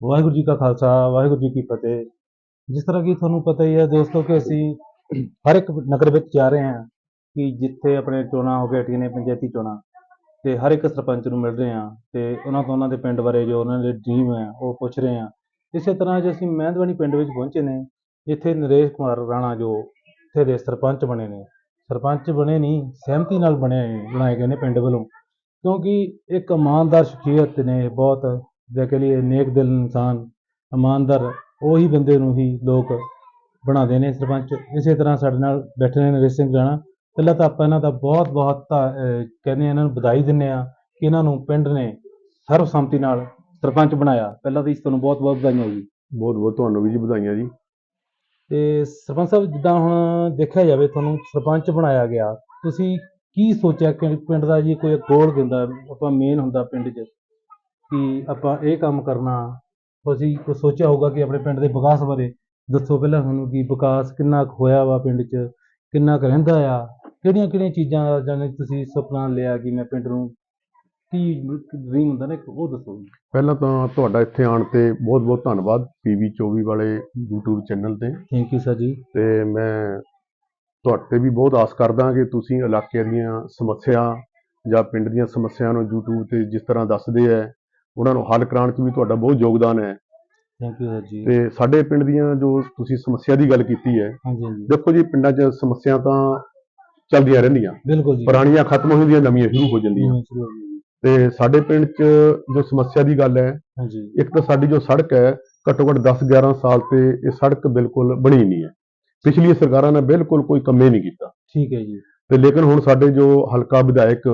ਵਾਹਿਗੁਰੂ ਜੀ ਕਾ ਖਾਲਸਾ, ਵਾਹਿਗੁਰੂ ਜੀ ਕੀ ਫਤਿਹ। ਜਿਸ ਤਰ੍ਹਾਂ ਕਿ ਤੁਹਾਨੂੰ ਪਤਾ ਹੀ ਹੈ ਦੋਸਤੋ ਕਿ ਅਸੀਂ ਹਰ ਇੱਕ ਨਗਰ ਵਿੱਚ ਜਾ ਰਹੇ ਹਾਂ ਕਿ ਜਿੱਥੇ ਆਪਣੇ ਚੋਣਾਂ ਹੋ ਕੇ ਹਟੀਆਂ ਨੇ ਪੰਚਾਇਤੀ ਚੋਣਾਂ, ਤੇ ਹਰ ਇੱਕ ਸਰਪੰਚ ਨੂੰ ਮਿਲ ਰਹੇ ਹਾਂ ਤੇ ਉਹਨਾਂ ਤੋਂ ਉਹਨਾਂ ਦੇ ਪਿੰਡ ਬਾਰੇ ਜੋ ਉਹਨਾਂ ਦੇ ਡ੍ਰੀਮ ਹੈ, ਉਹ ਪੁੱਛ ਰਹੇ ਹਾਂ। ਇਸੇ ਤਰ੍ਹਾਂ ਅੱਜ ਅਸੀਂ ਮਹਿੰਦਵਾਨੀ ਪਿੰਡ ਵਿੱਚ ਪਹੁੰਚੇ ਨੇ, ਜਿੱਥੇ ਨਰੇਸ਼ ਕੁਮਾਰ ਰਾਣਾ ਜੋ ਇੱਥੇ ਦੇ ਸਰਪੰਚ ਬਣੇ ਨੇ। ਸਰਪੰਚ ਬਣੇ ਨਹੀਂ, ਸਹਿਮਤੀ ਨਾਲ ਬਣੇ ਬਣਾਏ ਗਏ ਨੇ ਪਿੰਡ ਵੱਲੋਂ, ਕਿਉਂਕਿ ਇੱਕ ਇਮਾਨਦਾਰ ਸ਼ਖਸੀਅਤ ਨੇ, ਬਹੁਤ ਜੇ ਕਹ ਲਈਏ ਨੇਕ ਦਿਲ ਇਨਸਾਨ ਇਮਾਨਦਾਰ ਉਹੀ ਬੰਦੇ ਨੂੰ ਹੀ ਲੋਕ ਬਣਾਉਂਦੇ ਨੇ ਸਰਪੰਚ। ਇਸੇ ਤਰ੍ਹਾਂ ਸਾਡੇ ਨਾਲ ਬੈਠੇ ਨੇ ਨਰੇਸ਼ ਸਿੰਘ ਰਾਣਾ। ਪਹਿਲਾਂ ਤਾਂ ਆਪਾਂ ਇਹਨਾਂ ਦਾ ਬਹੁਤ ਬਹੁਤ ਕਹਿੰਦੇ ਇਹਨਾਂ ਨੂੰ ਵਧਾਈ ਦਿੰਦੇ ਆ ਕਿ ਇਹਨਾਂ ਨੂੰ ਪਿੰਡ ਨੇ ਸਰਬਸੰਮਤੀ ਨਾਲ ਸਰਪੰਚ ਬਣਾਇਆ। ਪਹਿਲਾਂ ਤਾਂ ਇਸ ਤੁਹਾਨੂੰ ਬਹੁਤ ਬਹੁਤ ਵਧਾਈਆਂ ਜੀ। ਬਹੁਤ ਬਹੁਤ ਤੁਹਾਨੂੰ ਵੀ ਜੀ ਵਧਾਈਆਂ ਜੀ। ਤੇ ਸਰਪੰਚ ਸਾਹਿਬ ਜਿੱਦਾਂ ਹੁਣ ਦੇਖਿਆ ਜਾਵੇ ਤੁਹਾਨੂੰ ਸਰਪੰਚ ਬਣਾਇਆ ਗਿਆ। ਤੁਸੀਂ ਕੀ ਸੋਚਿਆ ਕਿ ਪਿੰਡ ਦਾ ਜੀ ਕੋਈ ਗੋਲ ਦਿੰਦਾ ਆਪਾਂ ਮੇਨ ਹੁੰਦਾ ਪਿੰਡ 'ਚ? ਕਿ ਆਪਾਂ ਇਹ ਕੰਮ ਕਰਨਾ ਤੁਸੀਂ ਕੁਛ ਸੋਚਿਆ ਹੋਊਗਾ ਕਿ ਆਪਣੇ ਪਿੰਡ ਦੇ ਵਿਕਾਸ ਬਾਰੇ। ਦੱਸੋ ਪਹਿਲਾਂ ਸਾਨੂੰ ਕਿ ਵਿਕਾਸ ਕਿੰਨਾ ਕੁ ਹੋਇਆ ਵਾ ਪਿੰਡ 'ਚ ਕਿੰਨਾ ਕੁ ਰਹਿੰਦਾ ਆ ਕਿਹੜੀਆਂ ਕਿਹੜੀਆਂ ਚੀਜ਼ਾਂ ਦਾ ਜਾਣੀ ਤੁਸੀਂ ਸੁਪਨਾ ਲਿਆ ਕਿ ਮੈਂ ਪਿੰਡ ਨੂੰ ਕੀ ਡ੍ਰੀਮ ਹੁੰਦਾ ਨਾ ਇੱਕ ਉਹ ਦੱਸੋ। ਜੀ ਪਹਿਲਾਂ ਤਾਂ ਤੁਹਾਡਾ ਇੱਥੇ ਆਉਣ ਤੇ ਬਹੁਤ ਬਹੁਤ ਧੰਨਵਾਦ ਪੀਵੀ 24 ਵਾਲੇ YouTube ਚੈਨਲ ਤੇ। Thank you sir ji. ਤੇ ਮੈਂ ਤੁਹਾਡੇ ਤੇ ਵੀ ਬਹੁਤ ਆਸ ਕਰਦਾ ਕਿ ਤੁਸੀਂ ਇਲਾਕੇ ਦੀਆਂ ਸਮੱਸਿਆ ਜਾਂ ਪਿੰਡ ਦੀਆਂ ਸਮੱਸਿਆ ਨੂੰ YouTube ਤੇ ਜਿਸ ਤਰ੍ਹਾਂ ਦੱਸਦੇ ਆ ਉਹਨਾਂ ਨੂੰ ਹੱਲ ਕਰਾਉਣ 'ਚ ਵੀ ਤੁਹਾਡਾ ਬਹੁਤ ਯੋਗਦਾਨ ਹੈ। Thank you sir ji. ਤੇ ਸਾਡੇ ਪਿੰਡ ਦੀਆਂ ਜੋ ਤੁਸੀਂ ਸਮੱਸਿਆ ਦੀ ਗੱਲ ਕੀਤੀ ਹੈ ਹਾਂਜੀ ਹਾਂਜੀ। ਦੇਖੋ ਜੀ ਪਿੰਡਾਂ 'ਚ ਸਮੱਸਿਆ ਤਾਂ ਚੱਲਦੀਆਂ ਰਹਿੰਦੀਆਂ। ਬਿਲਕੁਲ ਜੀ। ਪੁਰਾਣੀਆਂ ਖਤਮ ਹੁੰਦੀਆਂ ਨਵੀਆਂ ਸ਼ੁਰੂ ਹੋ ਜਾਂਦੀਆਂ। ਤੇ ਸਾਡੇ ਪਿੰਡ 'ਚ ਜੋ ਸਮੱਸਿਆ ਦੀ ਗੱਲ ਹੈ ਹਾਂਜੀ। ਇੱਕ ਤਾਂ ਸਾਡੀ ਜੋ ਸੜਕ ਹੈ ਘੱਟੋ ਘੱਟ 10-11 ਸਾਲ ਤੇ ਇਹ ਸੜਕ ਬਿਲਕੁਲ ਬਣੀ ਨਹੀਂ ਹੈ। ਪਿਛਲੀਆਂ ਸਰਕਾਰਾਂ ਨੇ ਬਿਲਕੁਲ ਕੋਈ ਕੰਮੇ ਨਹੀਂ ਕੀਤਾ। ਠੀਕ ਹੈ ਜੀ। ਤੇ ਲੇਕਿਨ ਹੁਣ ਸਾਡੇ ਜੋ ਹਲਕਾ ਵਿਧਾਇਕ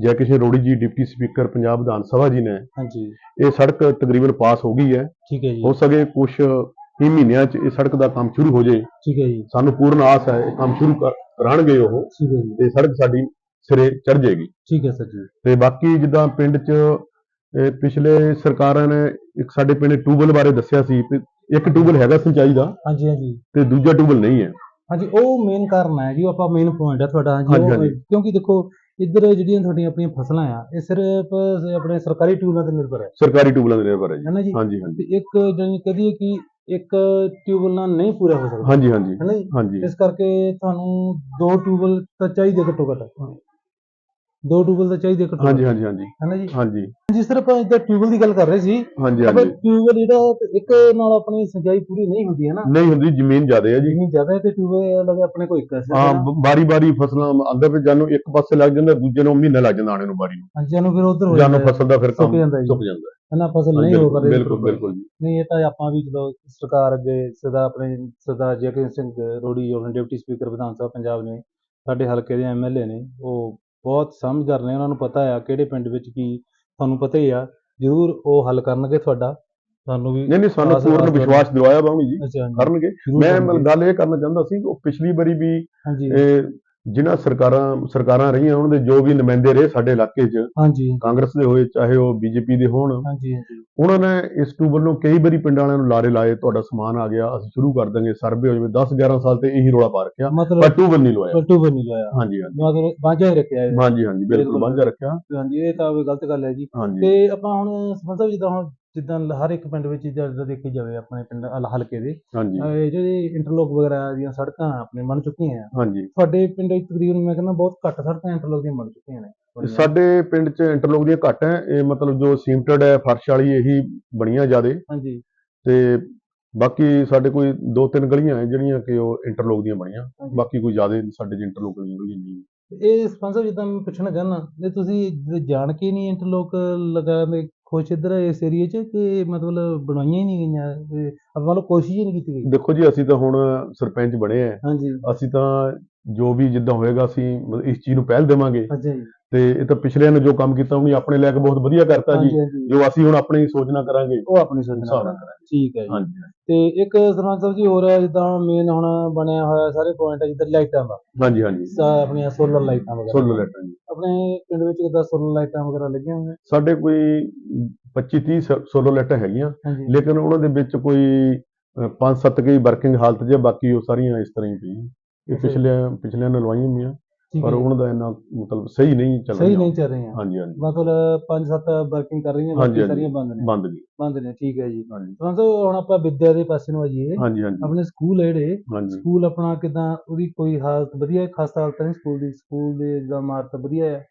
ਜੈ ਕਿਸ਼ਨ ਰੋੜੀ ਜੀ ਡਿਪਟੀ ਸਪੀਕਰ ਪੰਜਾਬ ਵਿਧਾਨ ਸਭਾ ਜੀ ਨੇ ਹਾਂਜੀ। ਇਹ ਸੜਕ ਤਕਰੀਬਨ ਪਾਸ ਹੋ ਗਈ ਹੈ। ਠੀਕ ਹੈ ਜੀ। ਹੋ ਸਕੇ ਕੁਝ ਹੀ ਮਹੀਨਿਆਂ 'ਚ ਇਹ ਸੜਕ ਦਾ ਕੰਮ ਸ਼ੁਰੂ ਹੋ ਜਾਏ ਠੀਕ ਹੈ ਜੀ। ਸਾਨੂੰ ਪੂਰਨ ਆਸ ਹੈ ਇਹ ਕੰਮ ਸ਼ੁਰੂ ਕਰ- ਕਰਾਉਣਗੇ ਉਹ। ਠੀਕ ਹੈ ਜੀ। ਤੇ ਸੜਕ ਸਾਡੀ ਸਿਰੇ ਚੜ ਜਾਏਗੀ। ਠੀਕ ਹੈ ਸਰ ਜੀ। ਤੇ ਬਾਕੀ ਜਿੱਦਾਂ ਪਿੰਡ 'ਚ ਪਿਛਲੇ ਸਰਕਾਰਾਂ ਨੇ ਇੱਕ ਸਾਡੇ ਪਿੰਡ ਟਿਊਬਲ ਬਾਰੇ ਦੱਸਿਆ ਸੀ ਇੱਕ ਟਿਊਬਲ ਹੈਗਾ ਸਿੰਚਾਈ ਦਾ ਹਾਂਜੀ ਹਾਂਜੀ। ਤੇ ਦੂਜਾ ਟਿਊਬਲ ਨਹੀਂ ਹੈ। ਹਾਂਜੀ ਉਹ ਮੇਨ ਕਾਰਨ ਹੈ ਜੀ ਉਹ ਆਪਾਂ ਮੇਨ ਪੁਆਇੰਟ ਹੈ ਤੁਹਾਡਾ। ਹਾਂਜੀ। ਕਿਉਂਕਿ ਦੇਖੋ ਇੱਧਰ ਜਿਹੜੀਆਂ ਤੁਹਾਡੀਆਂ ਆਪਣੀਆਂ ਫਸਲਾਂ ਆ ਇਹ ਸਿਰਫ ਆਪਣੇ ਸਰਕਾਰੀ ਟਿਊਬਾਂ ਤੇ ਨਿਰਭਰ ਹੈ। ਸਰਕਾਰੀ ਟਿਊਬਲਾਂ ਦੇ ਨਿਰਭਰ ਹੈ ਜੀ। ਜੀ? ਹਾਂਜੀ ਹਾਂਜੀ। ਤੇ ਇੱਕ ਜਾਨੀ ਕਹਦੀਏ ਕਿ ਇੱਕ ਟਿਊਬਲ ਨਾਲ ਨਹੀਂ ਪੂਰਾ ਹੋ ਸਕਦਾ। ਹਾਂਜੀ ਹਾਂਜੀ। ਜੀ? ਹਾਂਜੀ। ਇਸ ਕਰਕੇ ਤੁਹਾਨੂੰ ਦੋ ਟਿਊਬਲ ਤਾਂ ਚਾਹੀਦੇ ਘੱਟੋ ਘੱਟ। ਦੋ ਟਿਊਬਲ ਤਾਂ ਚਾਹੀਦੇ ਘੱਟੋ। ਹਾਂਜੀ ਹਾਂਜੀ ਹਾਂਜੀ। ਹੈ ਨਾ ਜੀ? ਹਾਂਜੀ। ਜਿਸ ਤਰ੍ਹਾਂ ਆਪਾਂ ਇੱਧਰ ਟਿਊਬਲ ਦੀ ਗੱਲ ਕਰ ਰਹੇ ਸੀ ਹਾਂਜੀ ਆਪਾਂ ਹਾਂਜੀ। ਟਿਊਬਲ ਜਿਹੜਾ ਇੱਕ ਨਾਲ ਆਪਣੀ ਸਿੰਚਾਈ ਪੂਰੀ ਨਹੀਂ ਹੁੰਦੀ ਹੈ ਨਾ? ਨਹੀਂ ਹੁੰਦੀ ਜ਼ਮੀਨ ਜ਼ਿਆਦਾ ਹੈ ਜੀ। ਜਿੰਨੀ ਜ਼ਿਆਦਾ ਹੈ ਤੇ ਟਿਊਬਲ ਲਵੇ ਆਪਣੇ ਕੋਲ ਇੱਕ ਹੈ ਹਾਂ ਬਾਰੀ ਬਾਰੀ ਫਸਲਾਂ ਅੰਦਰ ਵੀ ਜਾਨੂੰ ਇੱਕ ਪਾਸੇ ਲੱਗ ਜਾਂਦਾ ਦੂਜੇ ਨੂੰ ਮਹੀਨਾ ਲੱਗ ਜਾਂਦਾ ਆਣੇ ਨੂੰ ਬਾਰੀ ਨੂੰ। ਹਾਂਜੀ ਨੂੰ ਫਿਰ ਉਧਰ ਹੋ ਜਾਨੂੰ ਜਾਂਦਾ ਫਸਲ ਦਾ ਫਿਰ ਸੁੱਕ ਕੰਮ ਜਾਂਦਾ ਜੀ। ਸੁੱਕ ਜਾਂਦਾ ਹੈ। ਨਾ ਫਸਲ ਨਹੀਂ ਹੋ ਪਾ ਰਹੀ ਬਿਲਕੁਲ ਬਿਲਕੁਲ ਜੀ। ਨਹੀਂ ਇਹ ਤਾਂ ਆਪਾਂ ਵੀ ਚਲੋ ਸਰਕਾਰ ਅੱਗੇ ਸਦਾ ਆਪਣੇ ਸਰਦਾਰ ਜੈਕਿੰਦਰ ਸਿੰਘ ਰੋੜੀ ਜੋ ਨੇ ਡਿਪਟੀ ਸਪੀਕਰ ਵਿਧਾਨ ਸਭਾ ਪੰਜਾਬ ਨੇ ਸਾਡੇ ਹਲਕੇ ਦੇ ਐਮਐਲਏ ਨੇ ਉਹ ਬਹੁਤ ਸਮਝਦਾਰ ਨੇ ਉਹਨਾਂ ਨੂੰ ਪਤਾ ਆ ਕਿਹੜੇ ਪਿੰਡ ਵਿੱਚ ਕੀ ਤੁਹਾਨੂੰ ਪਤਾ ਹੀ ਆ ਜ਼ਰੂਰ ਉਹ ਹੱਲ ਕਰਨਗੇ ਤੁਹਾਡਾ। ਤੁਹਾਨੂੰ ਵੀ ਨਹੀਂ ਨਹੀਂ ਸਾਨੂੰ ਆਸ- ਪੂਰਨ ਵਿਸ਼ਵਾਸ ਦਿਵਾਇਆ ਬਾਬੂ ਜੀ ਅੱਛਾ ਹਾਂਜੀ, ਕਰਨਗੇ। ਜ਼ਰੂਰ ਮੈਂ ਕਰਨਗੇ। ਮਤਲਬ ਗੱਲ ਇਹ ਕਰਨਾ ਚਾਹੁੰਦਾ ਸੀ ਕਿ ਉਹ ਪਿਛਲੀ ਵਾਰੀ ਵੀ ਹਾਂਜੀ। ਇਹ ਜਿਨ੍ਹਾਂ ਸਰਕਾਰਾਂ ਸਰਕਾਰਾਂ ਰਹੀਆਂ ਉਹਨਾਂ ਦੇ ਜੋ ਵੀ ਨੁਮਾਇੰਦੇ ਰਹੇ ਸਾਡੇ ਇਲਾਕੇ 'ਚ ਹਾਂਜੀ। ਕਾਂਗਰਸ ਦੇ ਹੋਏ ਚਾਹੇ ਉਹ ਬੀਜੇਪੀ ਦੇ ਹੋਣ ਹਾਂਜੀ ਹਾਂਜੀ। ਉਹਨਾਂ ਨੇ ਇਸ ਟੂਬਲ ਨੂੰ ਕਈ ਵਾਰੀ ਪਿੰਡਾਂ ਵਾਲਿਆਂ ਨੂੰ ਲਾਰੇ ਲਾਏ ਤੁਹਾਡਾ ਸਮਾਨ ਆ ਗਿਆ ਅਸੀਂ ਸ਼ੁਰੂ ਕਰ ਦਾਂਗੇ ਸਰਵੇ ਹੋ ਜਾਵੇ 10 11 ਸਾਲ ਤੇ ਇਹੀ ਰੋਲਾ ਪਾ ਰੱਖਿਆ ਮਤਲਬ ਪਰ ਟੂਬਲ ਨਹੀਂ ਲਵਾਇਆ। ਟੂਬਲ ਨਹੀਂ ਲਾਇਆ ਹਾਂਜੀ ਹਾਂਜੀ। ਮਤਲਬ ਵਾਂਝਾ ਹੀ ਰੱਖਿਆ ਹੈ ਹਾਂਜੀ ਹਾਂਜੀ ਬਿਲਕੁਲ। ਵਾਂਝਾ ਰੱਖਿਆ। ਹਾਂਜੀ ਇਹ ਤਾਂ ਗਲਤ ਗੱਲ ਹੈ ਜੀ। ਤੇ ਆਪਾਂ ਹੁਣ ਸਮਝੋ ਜਿੱਦਾਂ ਹੁਣ ਜਿੱਦਾਂ ਹਰ ਇੱਕ ਪਿੰਡ ਵਿੱਚ ਜਿੱਦਾਂ ਦੇਖੀ ਜਾਵੇ ਆਪਣੇ ਪਿੰਡ ਹਲ- ਹਲਕੇ ਦੇ ਹਾਂਜੀ। ਇਹ ਜਿਹੜੇ ਇੰਟਰਲੋਕ ਵਗੈਰਾ ਦੀਆਂ ਸੜਕਾਂ ਆਪਣੇ ਬਣ ਚੁੱਕੀਆਂ ਆ। ਹਾਂਜੀ। ਤੁਹਾਡੇ ਪਿੰਡ ਵਿੱਚ ਤਕਰੀਬਨ ਮੈਂ ਕਹਿੰਦਾ ਬਹੁਤ ਘੱਟ ਸੜਕਾਂ ਇੰਟਰਲੋਕ ਦੀਆਂ ਬਣ ਚੁੱਕੀਆਂ ਨੇ। ਬਣੀਆਂ। ਸਾਡੇ ਪਿੰਡ 'ਚ ਇੰਟਰਲੋਕ ਦੀਆਂ ਘੱਟ ਹੈ ਇਹ ਮਤਲਬ ਜੋ ਸੀਮਟਡ ਹੈ ਫਰਸ਼ ਵਾਲੀ ਇਹੀ ਬਣੀਆਂ ਜਿਆਦੇ। ਹਾਂਜੀ। ਤੇ ਬਾਕੀ ਸਾਡੇ ਕੋਈ ਦੋ ਤਿੰਨ ਗਲੀਆਂ ਹੈ ਜਿਹੜੀਆਂ ਕਿ ਉਹ ਇੰਟਰਲੋਕ ਦੀਆਂ ਬਣੀਆਂ। ਹਾਂਜੀ। ਬਾਕੀ ਕੋਈ ਜ਼ਿਆਦੇ ਸਾਡੇ 'ਚ ਇੰਟਰਲੋਕ ਵਾਲੀਆਂ ਗਲੀਆਂ ਨਹੀਂ ਇਹ ਸਪਾਂਸਰ ਜਿੱਦਾਂ ਮੈਂ ਪੁੱਛਣਾ ਚਾਹੁੰਦਾ ਜੇ ਤੁਸੀਂ ਜੇ ਜਾਣ ਕੇ ਨਹੀਂ ਇੰਟਰਲੋਕ ਲਗਾਉਂਦੇ ਖੁਸ਼ ਇੱਧਰ ਇਸ ਏਰੀਏ 'ਚ ਕਿ ਮਤਲਬ ਬਣਾਈਆਂ ਹੀ ਨਹੀਂ ਗਈਆਂ ਤੇ ਆਪਾਂ ਮਤਲਬ ਕੋਸ਼ਿਸ਼ ਹੀ ਨਹੀਂ ਕੀਤੀ ਗਈ। ਦੇਖੋ ਜੀ ਅਸੀਂ ਤਾਂ ਹੁਣ ਸਰਪੰਚ ਬਣੇ ਆ। ਹਾਂਜੀ। ਅਸੀਂ ਤਾਂ ਜੋ ਵੀ ਜਿੱਦਾਂ ਹੋਏਗਾ ਅਸੀਂ ਮਤਲਬ ਇਸ ਚੀਜ਼ ਨੂੰ ਪਹਿਲ ਦੇਵਾਂਗੇ। ਅੱਛਾ ਜੀ। ਤੇ ਇਹ ਤਾਂ ਪਿਛਲਿਆਂ ਨੇ ਜੋ ਕੰਮ ਕੀਤਾ ਉਹਨੇ ਆਪਣੇ ਲੈ ਕੇ ਬਹੁਤ ਵਧੀਆ ਕਰਤਾ ਜੀ ਜੋ ਅਸੀਂ ਹੁਣ ਆਪਣੀ ਸੋਚਣਾ ਕਰਾਂਗੇ। ਉਹ ਆਪਣੀ ਸੋਚਣਾ ਨਾਲ ਕਰਾਂਗੇ। ਠੀਕ ਹੈ ਜੀ। ਤੇ ਇੱਕ ਸਰਪੰਚ ਸਾਹਿਬ ਜੀ ਹੋਰ ਹੈ ਜਿੱਦਾਂ ਮੇਨ ਹੁਣ ਬਣਿਆ ਹੋਇਆ ਸਾਰੇ ਪੁਆਇੰਟ ਜਿੱਦਾਂ ਲਾਈਟਾਂ ਦਾ। ਹਾਂਜੀ ਹਾਂਜੀ। ਆਪਣੀਆਂ ਸੋਲਰ ਲਾਈਟਾਂ ਵਗੈਰਾ। ਸੋਲਰ ਲਾਈਟਾਂ ਜੀ। ਆਪਣੇ ਪਿੰਡ ਵਿੱਚ ਕਿੱਦਾਂ ਸੋਲਰ ਲਾਈਟਾਂ ਵਗੈਰਾ ਲੱਗੀਆਂ ਹੋਈਆਂ? ਸਾਡੇ ਕੋਈ 25 30 ਸੋਲਰ ਲਾਈਟਾਂ ਹੈਗੀਆਂ ਲੇਕਿਨ ਉਹਨਾਂ ਦੇ ਵਿੱਚ ਕੋਈ 5-7 ਕਈ ਵਰਕਿੰਗ ਹਾਲਤ 'ਚ ਬਾਕੀ ਉਹ ਸਾਰੀਆਂ ਇਸ ਤਰ੍ਹਾਂ ਹੀ ਪਈਆਂ। ਇਹ। ਪਿਛਲੇ ਪਿਛਲਿਆਂ ਨੇ ਲਵਾਈਆਂ ਹੋਈਆਂ। ਪਰ। ਉਹਨਾਂ ਦਾ ਇੰਨਾ ਮਤਲਬ ਸਹੀ ਨਹੀਂ ਚੱਲ ਸਹੀ ਰਿਹਾ। ਨਹੀਂ ਚੱਲ ਰਹੀਆਂ ਹਾਂਜੀ ਹਾਂਜੀ। ਮਤਲਬ ਪੰਜ ਸੱਤ ਵਰਕਿੰਗ ਕਰ ਰਹੀਆਂ ਬਾਕੀ। ਸਾਰੀਆਂ ਬੰਦ ਨੇ। ਬੰਦ ਗਈ ਬੰਦ ਨੇ ਠੀਕ ਹੈ ਜੀ। ਹਾਂਜੀ। ਪਰੰਤੂ ਹੁਣ ਆਪਾਂ ਵਿੱਦਿਆ ਦੇ ਪਾਸੇ ਨੂੰ ਆ ਜਾਈਏ। ਹਾਂਜੀ ਹਾਂਜੀ। ਆਪਣੇ ਸਕੂਲ ਜਿਹੜੇ ਸਕੂਲ ਆਪਣਾ ਕਿਦਾਂ ਉਹਦੀ ਕੋਈ ਹਾਲਤ ਵਧੀਆ ਹੈ ਖਾਸ ਹਾਲਤ ਨਹੀਂ ਸਕੂਲ ਦੀ। ਸਕੂਲ ਦੇ ਦਾ ਇਮਾਰਤ ਵਧੀਆ ਹੈ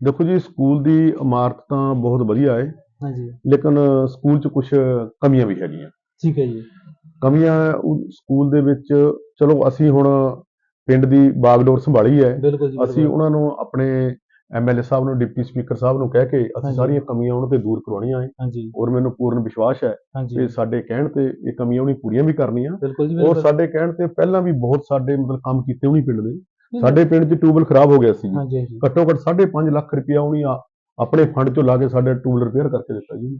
ਦੇਖੋ ਜੀ ਸਕੂਲ ਦੀ ਇਮਾਰਤ ਤਾਂ ਬਹੁਤ ਵਧੀਆ ਹੈ ਹਾਂਜੀ। ਲੇਕਿਨ ਸਕੂਲ 'ਚ ਕੁਝ ਕਮੀਆਂ ਵੀ ਹੈਗੀਆਂ। ਠੀਕ ਹੈ ਜੀ। ਕਮੀਆਂ ਸਕੂਲ ਦੇ ਵਿੱਚ ਚਲੋ ਅਸੀਂ ਹੁਣ ਪਿੰਡ ਦੀ ਬਾਗਡੋਰ ਸੰਭਾਲੀ ਹੈ। ਬਿਲਕੁਲ ਜੀ ਅਸੀਂ। ਉਹਨਾਂ ਨੂੰ ਆਪਣੇ ਐਮਐਲਏ ਸਾਹਿਬ ਨੂੰ ਡਿਪਟੀ ਸਪੀਕਰ ਸਾਹਿਬ ਨੂੰ ਕਹਿ ਕੇ ਅਸੀਂ। ਸਾਰੀਆਂ ਕਮੀਆਂ ਉਹਨਾਂ ਤੇ ਦੂਰ ਕਰਵਾਉਣੀਆਂ ਹੈ ਔਰ ਮੈਨੂੰ ਪੂਰਨ ਵਿਸ਼ਵਾਸ ਹੈ ਕਿ ਸਾਡੇ ਕਹਿਣ ਤੇ ਇਹ ਕਮੀਆਂ ਉਹਨੇ ਪੂਰੀਆਂ ਵੀ ਕਰਨੀਆਂ। ਔਰ ਸਾਡੇ ਕਹਿਣ ਤੇ ਪਹਿਲਾਂ ਵੀ ਬਹੁਤ ਸਾਡੇ ਮਤਲਬ ਕੰਮ ਕੀਤੇ ਉਹਨੇ ਪਿੰਡ ਦੇ। ਸਾਡੇ ਪਿੰਡ 'ਚ ਟਿਊਬਲ ਖਰਾਬ ਹੋ ਗਿਆ ਸੀ। ਘੱਟੋ ਘੱਟ 5.5 ਲੱਖ ਰੁਪਇਆ ਉਹਨੇ ਆਪਣੇ ਫੰਡ 'ਚੋਂ ਲਾ ਕੇ ਸਾਡੇ ਟੂਲ ਰਿਪੇਅਰ ਕਰਕੇ ਦਿੱਤਾ ਜੀ।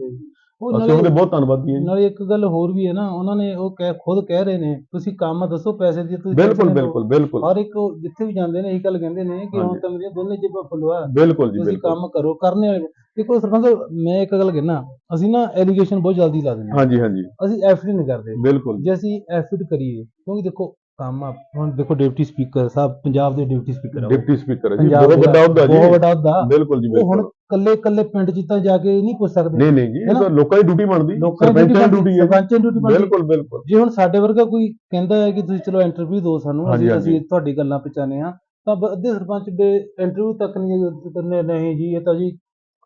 ਅਸੀਂ ਨਾਲੇ ਉਹਦੇ ਬਹੁਤ ਧੰਨਵਾਦੀ ਹਾਂ ਜੀ। ਨਾਲੇ ਇੱਕ ਗੱਲ ਹੋਰ ਵੀ ਹੈ ਨਾ ਉਹਨਾਂ ਨੇ ਉਹ ਕਹਿ ਖੁਦ ਕਹਿ ਰਹੇ ਨੇ ਤੁਸੀਂ ਕੰਮ ਦੱਸੋ ਪੈਸੇ ਦੀ ਤੁਸੀਂ ਬਿਲਕੁਲ। ਬਿਲਕੁਲ ਬਿਲਕੁਲ। ਹਰ ਇੱਕ ਉਹ ਜਿੱਥੇ ਵੀ ਜਾਂਦੇ ਨੇ ਇਹੀ ਗੱਲ ਕਹਿੰਦੇ ਨੇ ਕਿ ਹੁਣ ਹਾਂਜੀ। ਤਾਂ ਮੇਰੀਆਂ ਦੋਨੇ ਜੇਬਾਂ ਫੁੱਲਵਾ ਬਿਲਕੁਲ ਜੀ ਤੁਸੀਂ ਬਿਲਕੁਲ। ਕੰਮ ਕਰੋ ਕਰਨੇ ਵਾਲੇ ਦੇਖੋ ਸਰਪੰਚ ਸਾਹਿਬ, ਮੈਂ ਇੱਕ ਗੱਲ ਕਹਿਣਾ ਅਸੀਂ ਨਾ ਐਲੀਗੇਸ਼ਨ ਬਹੁਤ ਜਲਦੀ ਲਾ ਦਿੰਦੇ ਹਾਂ। ਹਾਂਜੀ ਹਾਂਜੀ। ਅਸੀਂ ਐਫਡੀ ਨਹੀਂ ਕਰਦੇ। ਬਿਲਕੁਲ। ਜੇ ਅਸੀਂ ਐਫਡ ਕਰੀਏ ਕਿਉਂਕਿ ਦੇਖੋ ਕੰਮ ਆ। ਹੁਣ ਦੇਖੋ ਡਿਪਟੀ ਸਪੀਕਰ ਸਾਹਿਬ ਪੰਜਾਬ ਦੇ ਡਿਪਟੀ ਸਪੀਕਰ ਆ ਉਹ। ਡਿਪਟੀ ਸਪੀਕਰ ਹੈ ਜੀ। ਪੰਜਾਬ ਬਹੁਤ ਦੇ ਵੱਡਾ ਅਹੁਦਾ ਬਹੁਤ ਜੀ ਵੱਡਾ ਅਹੁਦਾ। ਬਿਲਕੁਲ ਜੀ ਉਹ ਹੁਣ ਬਿਲਕੁਲ। ਕੱਲੇ ਕੱਲੇ ਪਿੰਡ ਚ ਤਾਂ ਜਾ ਕੇ ਨਹੀਂ ਪੁੱਛ ਸਕਦੇ। ਨਹੀਂ ਨਹੀਂ ਜੀ ਇਹ? ਤਾਂ ਲੋਕਾਂ ਦੀ ਡਿਊਟੀ ਬਣਦੀ। ਲੋਕਾਂ ਦੀ ਸਰਪੰਚਾਂ ਦੀ ਡਿਊਟੀ ਹੈ ਸਰਪੰਚਾਂ ਦੀ ਡਿਊਟੀ ਬਣਦੀ। ਬਿਲਕੁਲ ਬਿਲਕੁਲ। ਜੇ ਹੁਣ ਸਾਡੇ ਵਰਗਾ ਕੋਈ ਕਹਿੰਦਾ ਹੈ ਕਿ ਤੁਸੀਂ ਚਲੋ ਇੰਟਰਵਿਊ ਦਿਓ ਸਾਨੂੰ ਹਾਂਜੀ, ਅਸੀਂ ਹਾਂਜੀ। ਅਸੀਂ ਤੁਹਾਡੀ ਗੱਲਾਂ ਪਛਾਣੇ ਆ ਤਾਂ ਬ- ਅੱਧੇ ਸਰਪੰਚ ਦੇ ਇੰਟਰਵਿਊ ਤੱਕ ਨਹੀਂ ਕਰਨੇ ਨਹੀਂ ਜੀ ਇਹ ਤਾਂ ਜੀ